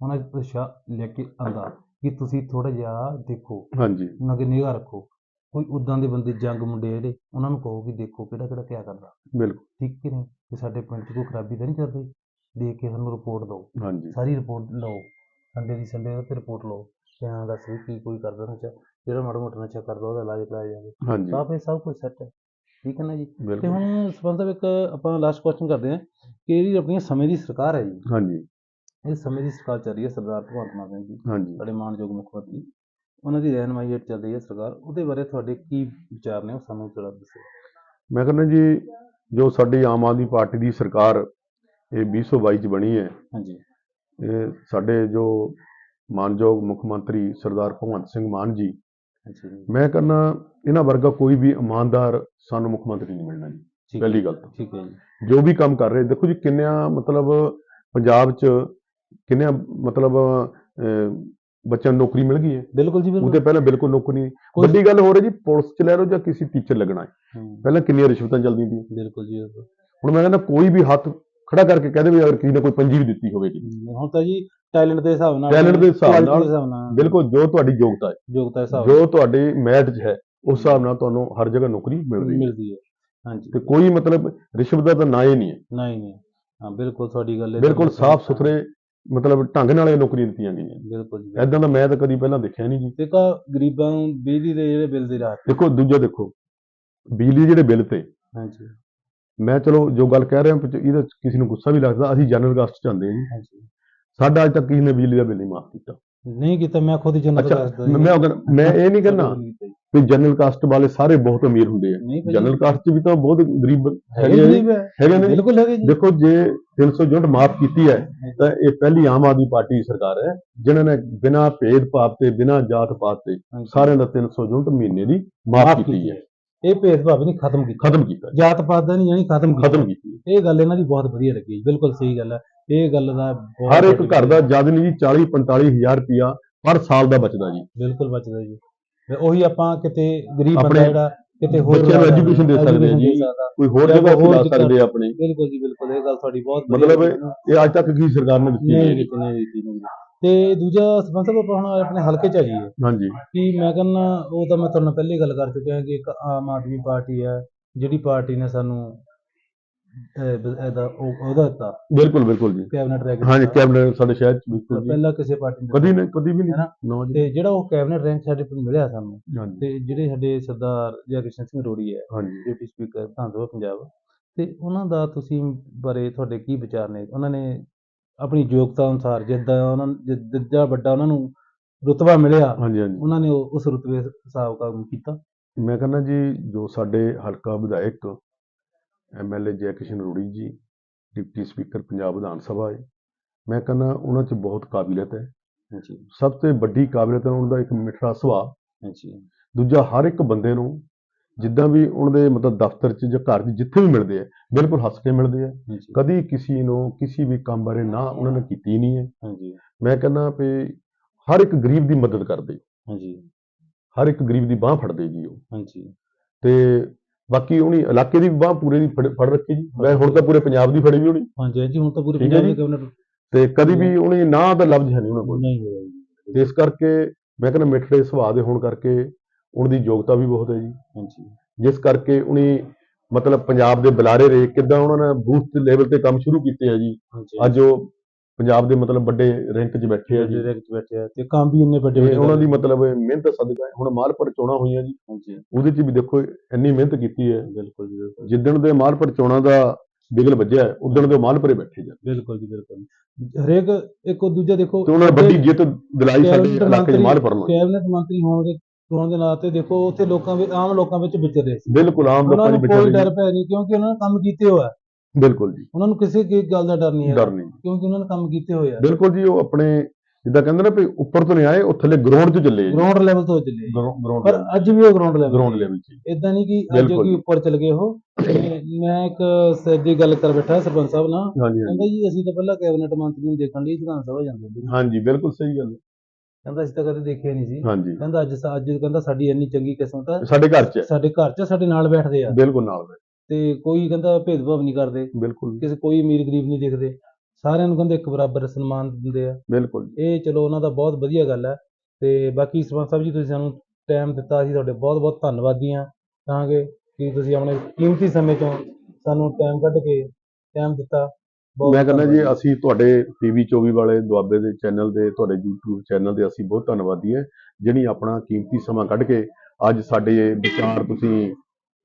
ਹੁਣ ਅੱਜ ਉਤਸ਼ਾਹ ਲੈ ਕੇ ਆਂਦਾ ਕਿ ਤੁਸੀਂ ਥੋੜਾ ਜਿਹਾ ਦੇਖੋ ਹਾਂਜੀ। ਨਗੇ ਨਿਗਾਹ ਰੱਖੋ। ਕੋਈ ਉਦਾਂ ਦੇ ਬੰਦੇ ਜੰਗ ਮੁੰਡੇ ਜਿਹੜੇ ਉਹਨਾਂ ਨੂੰ ਕਹੋ ਕਿ ਦੇਖੋ ਕਿਹੜਾ ਕਿਹੜਾ ਕਿਆ ਕਰਦਾ ਬਿਲਕੁਲ। ਠੀਕ ਕਿ ਨਹੀਂ? ਕਿ ਸਾਡੇ ਪਿੰਡ 'ਚ ਕੋਈ ਖਰਾਬੀ ਤਾਂ ਨਹੀਂ ਚੱਲ ਰਹੀ? ਦੇਖ ਕੇ ਸਾਨੂੰ ਰਿਪੋਰਟ ਦਿਓ। ਹਾਂਜੀ। ਸਾਰੀ ਰਿਪੋਰਟ ਲਓ। ਸੰਡੇ ਦੀ ਸੰਡੇ ਤੇ ਰਿਪੋਰਟ ਲਓ। ਕਿ ਹਾਂ ਦੱਸ ਵੀ ਕੀ ਕੋਈ ਕਰਦਾ ਨਸ਼ਾ ਜਿਹੜਾ ਮਾੜਾ ਮੋਟਾ ਨਸ਼ਾ ਕਰਦਾ ਉਹਦਾ ਇਲਾਜ ਕਰਾਇਆ ਜਾਵੇ। ਹਾਂਜੀ। ਤਾਂ ਫਿਰ ਸਭ ਕੁਝ ਸੈੱਟ ਹੈ। ਠੀਕ ਹੈ ਨਾ ਜੀ? ਤੇ ਹੁਣ ਸਾਹਿਬ ਇੱਕ ਆਪਾਂ ਲਾਸਟ ਕੁਐਸਚਨ ਕਰਦੇ ਹਾਂ ਕਿ ਜਿਹੜੀ ਆਪਣੀ ਸਮੇਂ ਦੀ ਸਰਕਾਰ ਹੈ ਜੀ। ਹਾਂਜੀ। ਇਹ ਸਮੇਂ ਦੀ ਸਰਕਾਰ ਚੱਲ ਰਹੀ ਹੈ ਸਰਦਾਰ ਭਗਵੰਤ ਮਾਨ ਸਿੰਘ ਜੀ। ਹਾਂਜੀ। ਸਾਡੇ ਮਾਨਯੋਗ ਮੁੱਖ ਮੰਤਰੀ। ਉਹਨਾਂ ਦੀ ਰਹਿਨਮਾਈ ਹੇਠ ਚੱਲ ਰਹੀ ਹੈ ਸਰਕਾਰ। ਉਹਦੇ ਬਾਰੇ ਤੁਹਾਡੇ ਕੀ ਵਿਚਾਰ ਨੇ ਉਹ ਸਾਨੂੰ ਥੋੜਾ ਦੱਸੋ। ਮੈਂ ਕਹਿੰਦਾ ਜੀ ਜੋ ਸਾਡੀ ਆਮ ਆਦਮੀ ਪਾਰਟੀ ਦੀ ਸਰਕਾਰ ਇਹ 2022 ਚ ਬਣੀ ਹੈ ਹਾਂਜੀ। ਇਹ ਸਾਡੇ ਜੋ ਮਾਨਯੋਗ ਮੁੱਖ ਮੰਤਰੀ ਸਰਦਾਰ ਭਗਵੰਤ ਸਿੰਘ ਮਾਨ ਜੀ ਮੈਂ ਕਹਿੰਦਾ ਇਹਨਾਂ ਵਰਗਾ ਕੋਈ ਵੀ ਇਮਾਨਦਾਰ ਸਾਨੂੰ ਮੁੱਖ ਮੰਤਰੀ ਨਹੀਂ ਮਿਲਣਾ ਜੀ ਪਹਿਲੀ ਗੱਲ ਤਾਂ। ਠੀਕ ਹੈ ਜੀ। ਜੋ ਵੀ ਕੰਮ ਕਰ ਰਹੇ ਦੇਖੋ ਜੀ ਕਿੰਨਿਆਂ ਮਤਲਬ ਪੰਜਾਬ 'ਚ ਕਿੰਨਿਆਂ ਮਤਲਬ ਬੱਚਿਆਂ ਨੂੰ ਨੌਕਰੀ ਮਿਲ ਗਈ ਹੈ? ਬਿਲਕੁਲ ਜੀ ਬਿਲਕੁਲ। ਤੇ ਪਹਿਲਾਂ ਬਿਲਕੁਲ ਨੌਕਰੀ ਨਹੀਂ। ਵੱਡੀ ਗੱਲ ਹੋ ਰਹੀ ਜੀ ਪੁਲਿਸ 'ਚ ਲੈ ਲਓ ਜਾਂ ਕਿਸੇ ਟੀਚਰ ਲੱਗਣਾ ਹੈ। ਪਹਿਲਾਂ ਕਿੰਨੀਆਂ ਰਿਸ਼ਵਤਾਂ ਚੱਲਦੀਆਂ ਸੀ? ਬਿਲਕੁਲ ਜੀ। ਹੁਣ ਮੈਂ ਕਹਿੰਦਾ ਕੋਈ ਵੀ ਹੱਥ ਖੜਾ ਕਰਕੇ ਕਹਦੇ ਵੀ ਅਗਰ ਕਿਸੇ ਨੇ ਕੋਈ ਪੰਜੀ ਵੀ ਦਿੱਤੀ ਹੋਵੇਗੀ ਹੁਣ ਤਾਂ ਜੀ ਟੈਲੈਂਟ ਦੇ ਹਿਸਾਬ ਨਾਲ Talent ਦੇ ਹਿਸਾਬ quality ਨਾਲ, ਦੇ ਹਿਸਾਬ ਨਾਲ। ਬਿਲਕੁਲ ਜੋ ਤੁਹਾਡੀ ਯੋਗਤਾ ਹੈ ਯੋਗਤਾ ਦੇ ਹਿਸਾਬ ਜੋ ਤੁਹਾਡੀ ਮੈਰਿਟ 'ਚ ਹੈ ਉਸ ਹਿਸਾਬ ਨਾਲ ਤੁਹਾਨੂੰ ਹਰ ਜਗ੍ਹਾ ਨੌਕਰੀ ਮਿਲ ਨਾਲ ਰਹੀ ਹੈ। ਮਿਲਦੀ ਹੈ। ਹਾਂਜੀ। ਤੇ ਕੋਈ ਮਤਲਬ ਰਿਸ਼ਵਤ ਦਾ ਤਾਂ ਨਾ ਹੀ ਨਹੀਂ ਹੈ। ਨਹੀਂ ਨਹੀਂ ਹਾਂ। ਬਿਲਕੁਲ ਤੁਹਾਡੀ ਗੱਲ ਇਹ ਬਿਲਕੁਲ ਸਾਫ਼ ਸੁਥਰੇ ਮਤਲਬ ਢੰਗ ਨਾਲ ਇਹ ਨੌਕਰੀਆਂ ਦਿੱਤੀਆਂ ਗਈਆਂ। ਬਿਲਕੁਲ ਜੀ। ਐਦਾਂ ਦਾ ਮੈਂ ਤਾਂ ਕਦੀ ਪਹਿਲਾਂ ਦੇਖਿਆ ਨਹੀਂ ਜੀ। ਤੇ ਕਾ ਗਰੀਬਾਂ ਨੂੰ ਬਿਜਲੀ ਦੇ ਜਿਹੜੇ ਬਿੱਲ ਦੇ ਰਾਹਤ ਦੇਖੋ ਦੂਜਾ ਦੇਖੋ ਬਿਜਲੀ ਦੇ ਜਿਹੜੇ ਬਿੱਲ ਤੇ। ਹਾਂਜੀ। ਮੈਂ ਚਲੋ ਜੋ ਗੱਲ ਕਹਿ ਰਿਹਾ ਇਹਦਾ ਕਿਸੇ ਨੂੰ ਗੁੱਸਾ ਵੀ ਲੱਗਦਾ ਅਸੀਂ ਜਨਰਲ ਕਾਸਟ ਚ ਆਉਂਦੇ ਹਾਂ ਜੀ। ਹਾਂਜੀ। ਸਾਡਾ ਅੱਜ ਤੱਕ ਕਿਸੇ ਨੇ ਬਿਜਲੀ ਦਾ ਬਿੱਲ ਨਹੀਂ ਮਾਫ ਕੀਤਾ। ਨਹੀਂ ਕੀਤਾ ਮੈਂ ਖੁਦ ਜਨਰਲ ਅੱਛਾ ਜੀ। ਮੈਂ ਅਗਰ ਮੈਂ ਇਹ ਨਹੀਂ ਕਹਿੰਦਾ। ਕਿ ਜਨਰਲ ਕਾਸਟ ਵਾਲੇ ਸਾਰੇ ਬਹੁਤ ਅਮੀਰ ਹੁੰਦੇ ਆ। ਨਹੀਂ ਭਾਜੀ, ਜਨਰਲ ਕਾਸਟ ਚ ਵੀ ਤਾਂ ਬਹੁਤ ਗਰੀਬ ਹੈਗੇ ਆ ਜੀ। ਹੈਗੇ ਨੇ ਬਿਲਕੁਲ ਹੈਗੇ ਜੀ। ਦੇਖੋ ਜੇ 300 ਯੂਨਿਟ ਮਾਫ ਕੀਤੀ ਹੈ ਤਾਂ ਇਹ ਪਹਿਲੀ ਆਮ ਆਦਮੀ ਪਾਰਟੀ ਦੀ ਸਰਕਾਰ ਹੈ ਜਿਨ੍ਹਾਂ ਨੇ ਬਿਨਾਂ ਭੇਦਭਾਵ ਤੇ ਬਿਨਾਂ ਜਾਤ ਪਾਤ ਤੇ। ਸਾਰਿਆਂ ਦਾ 300 ਯੂਨਿਟ ਮਹੀਨੇ ਦੀ ਮਾਫ ਕੀਤੀ ਹੈ। ਇਹ ਭੇਦਭਾਵ ਨਹੀਂ ਖਤਮ ਕੀਤਾ। ਖਤਮ ਕੀਤਾ ਜਾਤ ਪਾਤ ਦਾ ਨਹੀਂ ਯਾਨੀ ਖਤਮ ਕੀਤਾ। ਖਤਮ ਕੀਤੀ। ਇਹ ਗੱਲ ਇਹਨਾਂ ਦੀ ਬਹੁਤ ਵਧੀਆ ਲੱਗੀ ਜੀ, ਬਿਲਕੁਲ ਸਹੀ ਗੱਲ ਹੈ। ਇਹ ਗੱਲ ਦਾ ਬਹੁਤ ਹਰ ਇੱਕ ਘਰ ਦਾ ਜਦ ਨਹੀਂ ਜੀ 40 45 ਹਜ਼ਾਰ ਰੁਪਇਆ ਹਰ ਸਾਲ ਦਾ ਬਚਦਾ ਜੀ। ਬਿਲਕੁਲ ਬਚਦਾ ਜੀ। ਤੇ ਉਹੀ ਆਪਾਂ ਕਿਤੇ ਗਰੀਬ ਬੰਦਾ ਆਪਣੇ ਜਿਹੜਾ ਕਿਤੇ ਹੋਰ ਬੱਚਿਆਂ ਨੂੰ education ਦੇ ਸਕਦੇ ਜੀ। ਸਕਦਾ। ਕੋਈ ਹੋਰ ਜਗ੍ਹਾ ਹੋਰ ਦਿੱਕਤ- ਸਕਦੇ ਆ ਆਪਣੇ। ਬਿਲਕੁਲ ਜੀ ਬਿਲਕੁਲ। ਇਹ ਗੱਲ ਤੁਹਾਡੀ ਬਹੁਤ ਵਧੀਆ ਮਤਲਬ ਲੱਗੀ। ਇਹ ਅੱਜ ਤੱਕ ਕੀ ਸਰਕਾਰ ਨੇ ਦਿੱਤੀ? ਨਹੀਂ ਨਹੀਂ ਕੀਤੀ ਨਹੀਂ ਕੀਤੀ। ਤੇ ਦੂਜਾ ਸਰਪੰਚ ਸਾਹਿਬ ਆਪਾਂ ਹੁਣ ਆਪਣੇ ਹਲਕੇ ਚ ਆ। ਜਾਈਏ ਹਾਂਜੀ। ਕਿ ਮੈਂ ਕਹਿੰਦਾ ਉਹ ਤਾਂ ਮੈਂ ਤੁਹਾਨੂੰ ਪਹਿਲੇ ਗੱਲ ਕਰ ਚੁੱਕਿਆ ਕਿ ਇੱਕ ਆਮ ਆਦਮੀ ਪਾਰਟੀ ਹੈ ਜਿਹੜੀ ਪਾਰਟੀ ਨੇ ਸਾਨੂੰ ਇਹਦਾ ਉਹ- ਉਹਦਾ ਦਿੱਤਾ। ਬਿਲਕੁਲ ਬਿਲਕੁਲ ਜੀ। ਕੈਬਨਿਟ ਰੈਂਕ ਹਾਂਜੀ। ਕੈਬਨਿਟ ਸਾਡੇ ਸ਼ਹਿਰ ਚ ਬਿਲਕੁਲ ਜੀ। ਪਹਿਲਾਂ ਕਿਸੇ ਪਾਰਟੀ ਨੇ ਕਦੀ ਨਹੀਂ ਕਦੀ ਵੀ ਨਹੀਂ। ਤੇ ਜਿਹੜਾ ਉਹ ਕੈਬਨਿਟ ਰੈਂਕ ਸਾਡੇ ਕੋਲ ਮਿਲਿਆ ਸਾਨੂੰ ਤੇ ਜਿਹੜੇ ਸਾਡੇ ਸਰਦਾਰ ਜਗਕਿਸ਼ਨ ਸਿੰਘ ਰੋੜੀ ਹੈ ਹਾਂਜੀ। ਡਿਪਟੀ ਸਪੀਕਰ ਵਿਧਾਨ ਸਭਾ ਪੰਜਾਬ ਤੇ ਉਹਨਾਂ ਦਾ ਤੁਸੀਂ ਬਾਰੇ ਤੁਹਾਡੇ ਕੀ ਵਿਚਾਰ ਨੇ? ਉਹਨਾਂ ਨੇ ਆਪਣੀ ਯੋਗਤਾ ਅਨੁਸਾਰ ਜਿੱਦਾਂ ਉਹਨਾਂ ਜਿੱਦਾਂ ਵੱਡਾ ਉਹਨਾਂ ਨੂੰ ਰੁਤਬਾ ਮਿਲਿਆ ਹਾਂਜੀ ਹਾਂਜੀ। ਉਹਨਾਂ ਨੇ ਉਹ- ਉਸ ਰੁਤਬੇ ਹਿਸਾਬ ਕੰਮ ਕੀਤਾ। ਮੈਂ ਕਹਿੰਦਾ ਜੀ ਜੋ ਸਾਡੇ ਹਲਕਾ ਵਿਧਾਇਕ ਐਮਐਲਏ ਜੈ ਕਿਸ਼ਨ ਰੂੜੀ ਜੀ ਡਿਪਟੀ ਸਪੀਕਰ ਪੰਜਾਬ ਵਿਧਾਨ ਸਭਾ ਹੈ ਮੈਂ ਕਹਿੰਦਾ ਉਹਨਾਂ 'ਚ ਬਹੁਤ ਕਾਬਲੀਅਤ ਹੈ। ਹਾਂਜੀ। ਸਭ ਤੋਂ ਵੱਡੀ ਕਾਬਲੀਅਤ ਹੈ ਉਹਨਾਂ ਦਾ ਇੱਕ ਮਿੱਠਾ ਸੁਭਾਅ। ਹਾਂਜੀ। ਦੂਜਾ ਹਰ ਇੱਕ ਬੰਦੇ ਨੂੰ ਜਿੱਦਾਂ ਵੀ ਉਹਨਾਂ ਦੇ ਮਤਲਬ ਦਫ਼ਤਰ 'ਚ ਜਾਂ ਘਰ 'ਚ ਜਿੱਥੇ ਵੀ ਮਿਲਦੇ ਆ ਬਿਲਕੁਲ ਹੱਸ ਕੇ ਮਿਲਦੇ ਆ। ਕਦੀ ਕਿਸੇ ਨੂੰ ਕਿਸੇ ਵੀ ਕੰਮ ਬਾਰੇ ਨਾ ਉਹਨਾਂ ਨੇ ਕੀਤੀ ਨਹੀਂ ਹੈ। ਹਾਂਜੀ। ਮੈਂ ਕਹਿੰਦਾ ਵੀ ਹਰ ਇੱਕ ਗਰੀਬ ਦੀ ਮਦਦ ਕਰਦੇ ਹਾਂਜੀ। ਹਰ ਇੱਕ ਗਰੀਬ ਦੀ ਬਾਹ ਫੜਦੇ ਜੀ ਉਹ। ਹਾਂਜੀ। ਤੇ ਬਾਕੀ ਉਹਨੀ ਇਲਾਕੇ ਦੀ ਬਾਹ ਪੂਰੇ ਦੀ ਫੜ ਫੜ ਰੱਖੀ ਜੀ। ਮੈਂ ਹੁਣ ਤਾਂ ਪੂਰੇ ਪੰਜਾਬ ਦੀ ਫੜੀ ਵੀ ਹੋਣੀ ਹਾਂਜੀ ਹਾਂਜੀ ਹੁਣ ਤਾਂ ਪੂਰੇ ਠੀਕ ਹੈ ਪੰਜਾਬ ਦੇ ਜੀ। ਕੈਬਨਿਟ ਤੇ ਕਦੀ ਵੀ ਉਹਨੇ ਨਾ ਦਾ ਲਫ਼ਜ਼ ਹੈ ਨਹੀਂ ਉਹਨਾਂ ਕੋਲ। ਨਹੀਂ ਹੋਇਆ ਜੀ। ਤੇ ਇਸ ਕਰਕੇ ਮੈਂ ਕਹਿੰਦਾ ਮਿੱਠੜੇ ਸੁਭਾਅ ਦੇ ਹੋਣ ਕਰਕੇ ਉਹਨਾਂ ਦੀ ਯੋਗਤਾ ਵੀ ਬਹੁਤ ਹੈ ਜੀ। ਹਾਂਜੀ। ਜਿਸ ਕਰਕੇ ਉਹਨੇ ਮਤਲਬ ਪੰਜਾਬ ਦੇ ਬੁਲਾਰੇ ਰਹੇ ਕਿੱਦਾਂ ਉਹਨਾਂ ਨੇ ਬੂਥ ਲੈਵਲ ਤੇ ਕੰਮ ਸ਼ੁਰੂ ਕੀਤੇ ਆ ਜੀ। ਹਾਂਜੀ। ਅੱਜ ਉਹ ਪੰਜਾਬ ਦੇ ਮਤਲਬ ਵੱਡੇ ਰੈਂਕ 'ਚ ਬੈਠੇ ਆ ਜੀ। ਜਿਹੜੇ ਵਿੱਚ ਬੈਠੇ ਆ ਤੇ ਕੰਮ ਵੀ ਇੰਨੇ ਵੱਡੇ ਤੇ ਉਹਨਾਂ ਦੀ ਮਤਲਬ ਮਿਹਨਤ ਸਦਕਾ ਹੁਣ ਮਾਲਪੁਰ ਚੋਣਾਂ ਹੋਈਆਂ ਜੀ। ਹਾਂਜੀ। ਉਹਦੇ 'ਚ ਵੀ ਦੇਖੋ ਇੰਨੀ ਮਿਹਨਤ ਕੀਤੀ ਹੈ। ਬਿਲਕੁਲ ਜੀ ਬਿਲਕੁਲ। ਜਿੱਦਣ ਦੇ ਮਾਲਪੁਰ ਚੋਣਾਂ ਦਾ ਬਿਗਲ ਵੱਜਿਆ ਉਦੋਂ ਦੇ ਉਹ ਮਾਲਪੁਰੇ ਬੈਠੇ ਜੀ ਬਿਲਕੁਲ ਜੀ ਬਿਲਕੁਲ। ਹਰੇਕ ਇੱਕ ਉਹ ਦੂਜਾ ਦੇਖੋ ਤੇ ਉਹਨਾਂ ਨੇ ਵੱਡੀ ਜਿੱਤ ਦਿਲਾਈ ਸਾਡੇ ਇਲਾਕੇ 'ਚ ਮਾਲਪੁਰ ਨੂੰ। ਕੈਬਨਿਟ ਮੰਤਰੀ ਹੋਣ ਦੇ ਹੋਣ ਦੇ ਨਾਤੇ ਦੇਖੋ ਉੱਥੇ ਲੋਕਾਂ ਵਿੱਚ ਆਮ ਲੋਕਾਂ ਵਿੱਚ ਵਿਚਰ ਰਹੇ ਸੀ। ਬਿਲਕੁਲ ਆਮ ਉਹਨਾਂ ਲੋਕਾਂ ਨੂੰ ਦੀ ਕੋਈ ਵਿਚਾਰੇ ਡਰ ਭੈ ਨਹੀਂ ਕਿਉਂਕਿ ਉਹਨਾਂ ਨੇ ਕੰਮ ਕੀਤੇ ਹੋਇਆ ਬਿਲਕੁਲ ਜੀ। ਉਹਨਾਂ ਨੂੰ ਕਿਸੇ ਕੀ ਗੱਲ ਦਾ ਡਰ ਨਹੀਂ ਹੈ। ਡਰ ਨਹੀਂ। ਕਿਉਂਕਿ ਉਹਨਾਂ ਨੇ ਕੰਮ ਕੀਤੇ ਹੋਏ ਆ। ਬਿਲਕੁਲ ਜੀ ਉਹ ਆਪਣੇ ਜਿੱਦਾਂ ਕਹਿੰਦੇ ਨਾ ਵੀ ਉੱਪਰ ਤੋਂ ਨਹੀਂ ਆਏ ਉਹ ਥੱਲੇ ਗਰਾਊਂਡ 'ਚ ਚੱਲੇ। ਗਰਾਊਂਡ ਲੈਵਲ ਤੋਂ ਚੱਲੇ। ਗਰਾਊਂਡ ਪਰ ਅੱਜ ਵੀ ਉਹ ਗਰਾਊਂਡ ਲੈਵਲ ਗਰਾਊਂਡ ਲੈਵਲ 'ਚ। ਇਦਾਂ ਨਹੀਂ ਕਿ ਅੱਜ ਬਿਲਕੁਲ। ਕੀ ਉੱਪਰ ਚਲ ਗਏ ਉਹ। ਤੇ ਮੈਂ ਇੱਕ ਸਰ ਦੀ ਗੱਲ ਕਰ ਬੈਠਾ ਸਰਪੰਚ ਸਾਹਿਬ ਨਾਲ। ਹਾਂਜੀ ਹਾਂਜੀ। ਕਹਿੰਦਾ ਜੀ ਅਸੀਂ ਤਾਂ ਪਹਿਲਾਂ ਕੈਬਨਿਟ ਮੰਤਰੀ ਨੂੰ ਦੇਖਣ ਲਈ ਵਿਧਾਨ ਸਭਾ ਜਾਂਦੇ ਹੁੰਦੇ ਸੀ। ਹਾਂਜੀ ਬਿਲਕੁਲ ਸਹੀ ਗੱਲ ਹੈ। ਕਹਿੰਦਾ ਅਸੀਂ ਤਾਂ ਕਦੇ ਦੇਖਿਆ ਨਹੀਂ ਸੀ। ਹਾਂਜੀ। ਕਹਿੰਦਾ ਅੱਜ ਸਾ- ਅੱਜ ਕਹਿੰਦਾ ਸਾਡੀ ਇੰਨੀ ਚੰਗੀ ਕਿਸਮਤ ਹੈ ਸਾਡੇ ਘਰ 'ਚ ਹੈ ਸਾਡੇ ਘਰ 'ਚ ਸਾਡੇ ਨਾਲ ਬੈਠਦੇ ਆ। ਬਿਲਕੁਲ ਨਾਲ। ਤੇ ਕੋਈ ਕਹਿੰਦਾ ਭੇਦਭਾਵ ਨਹੀਂ ਕਰਦੇ। ਬਿਲਕੁਲ। ਕਿਸੇ ਕੋਈ ਅਮੀਰ ਗਰੀਬ ਨਹੀਂ ਦੇਖਦੇ। ਸਾਰਿਆਂ ਨੂੰ ਕਹਿੰਦੇ ਇੱਕ ਬਰਾਬਰ ਸਨਮਾਨ ਦਿੰਦੇ ਆ। ਬਿਲਕੁਲ। ਇਹ ਚਲੋ ਉਹਨਾਂ ਦਾ ਬਹੁਤ ਵਧੀਆ ਗੱਲ ਹੈ ਤੇ ਬਾਕੀ ਸਰਪੰਚ ਸਾਹਿਬ ਜੀ ਤੁਸੀਂ ਸਾਨੂੰ ਟਾਈਮ ਦਿੱਤਾ ਅਸੀਂ ਤੁਹਾਡੇ ਬਹੁਤ ਬਹੁਤ ਧੰਨਵਾਦੀ ਹਾਂ। ਤਾਂ ਕਿ ਕਿ ਤੁਸੀਂ ਆਪਣੇ ਕੀਮਤੀ ਸਮੇਂ ਚੋਂ ਸਾਨੂੰ ਟਾਈਮ ਕੱਢ ਕੇ ਟਾਈਮ ਦਿੱਤਾ। ਮੈਂ ਕਹਿੰਦਾ ਜੀ। ਅਸੀਂ ਤੁਹਾਡੇ ਟੀਵੀ 24 ਵਾਲੇ ਦੁਆਬੇ ਦੇ ਚੈਨਲ ਦੇ ਤੁਹਾਡੇ YouTube ਚੈਨਲ ਦੇ ਅਸੀਂ ਬਹੁਤ ਧੰਨਵਾਦੀ ਹੈ ਜਿਹੜੀ ਆਪਣਾ ਕੀਮਤੀ ਸਮਾਂ ਕੱਢ ਕੇ ਅੱਜ ਸਾਡੇ ਵਿਚਾਰ ਤੁਸੀਂ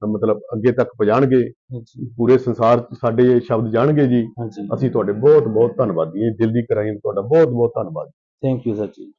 ਮਤਲਬ ਅੱਗੇ ਤੱਕ ਪਹੁੰਚਾਣਗੇ ਪੂਰੇ ਸੰਸਾਰ ਸਾਡੇ ਇਹ ਸ਼ਬਦ ਜਾਣਗੇ ਜੀ ਅਸੀਂ ਤੁਹਾਡੇ ਬਹੁਤ ਬਹੁਤ ਧੰਨਵਾਦੀ ਹਾਂ ਦਿਲ ਦੀ ਕਰਾਈ ਤੁਹਾਡਾ ਬਹੁਤ ਬਹੁਤ ਧੰਨਵਾਦ। ਥੈਂਕ ਯੂ ਸਰ ਜੀ।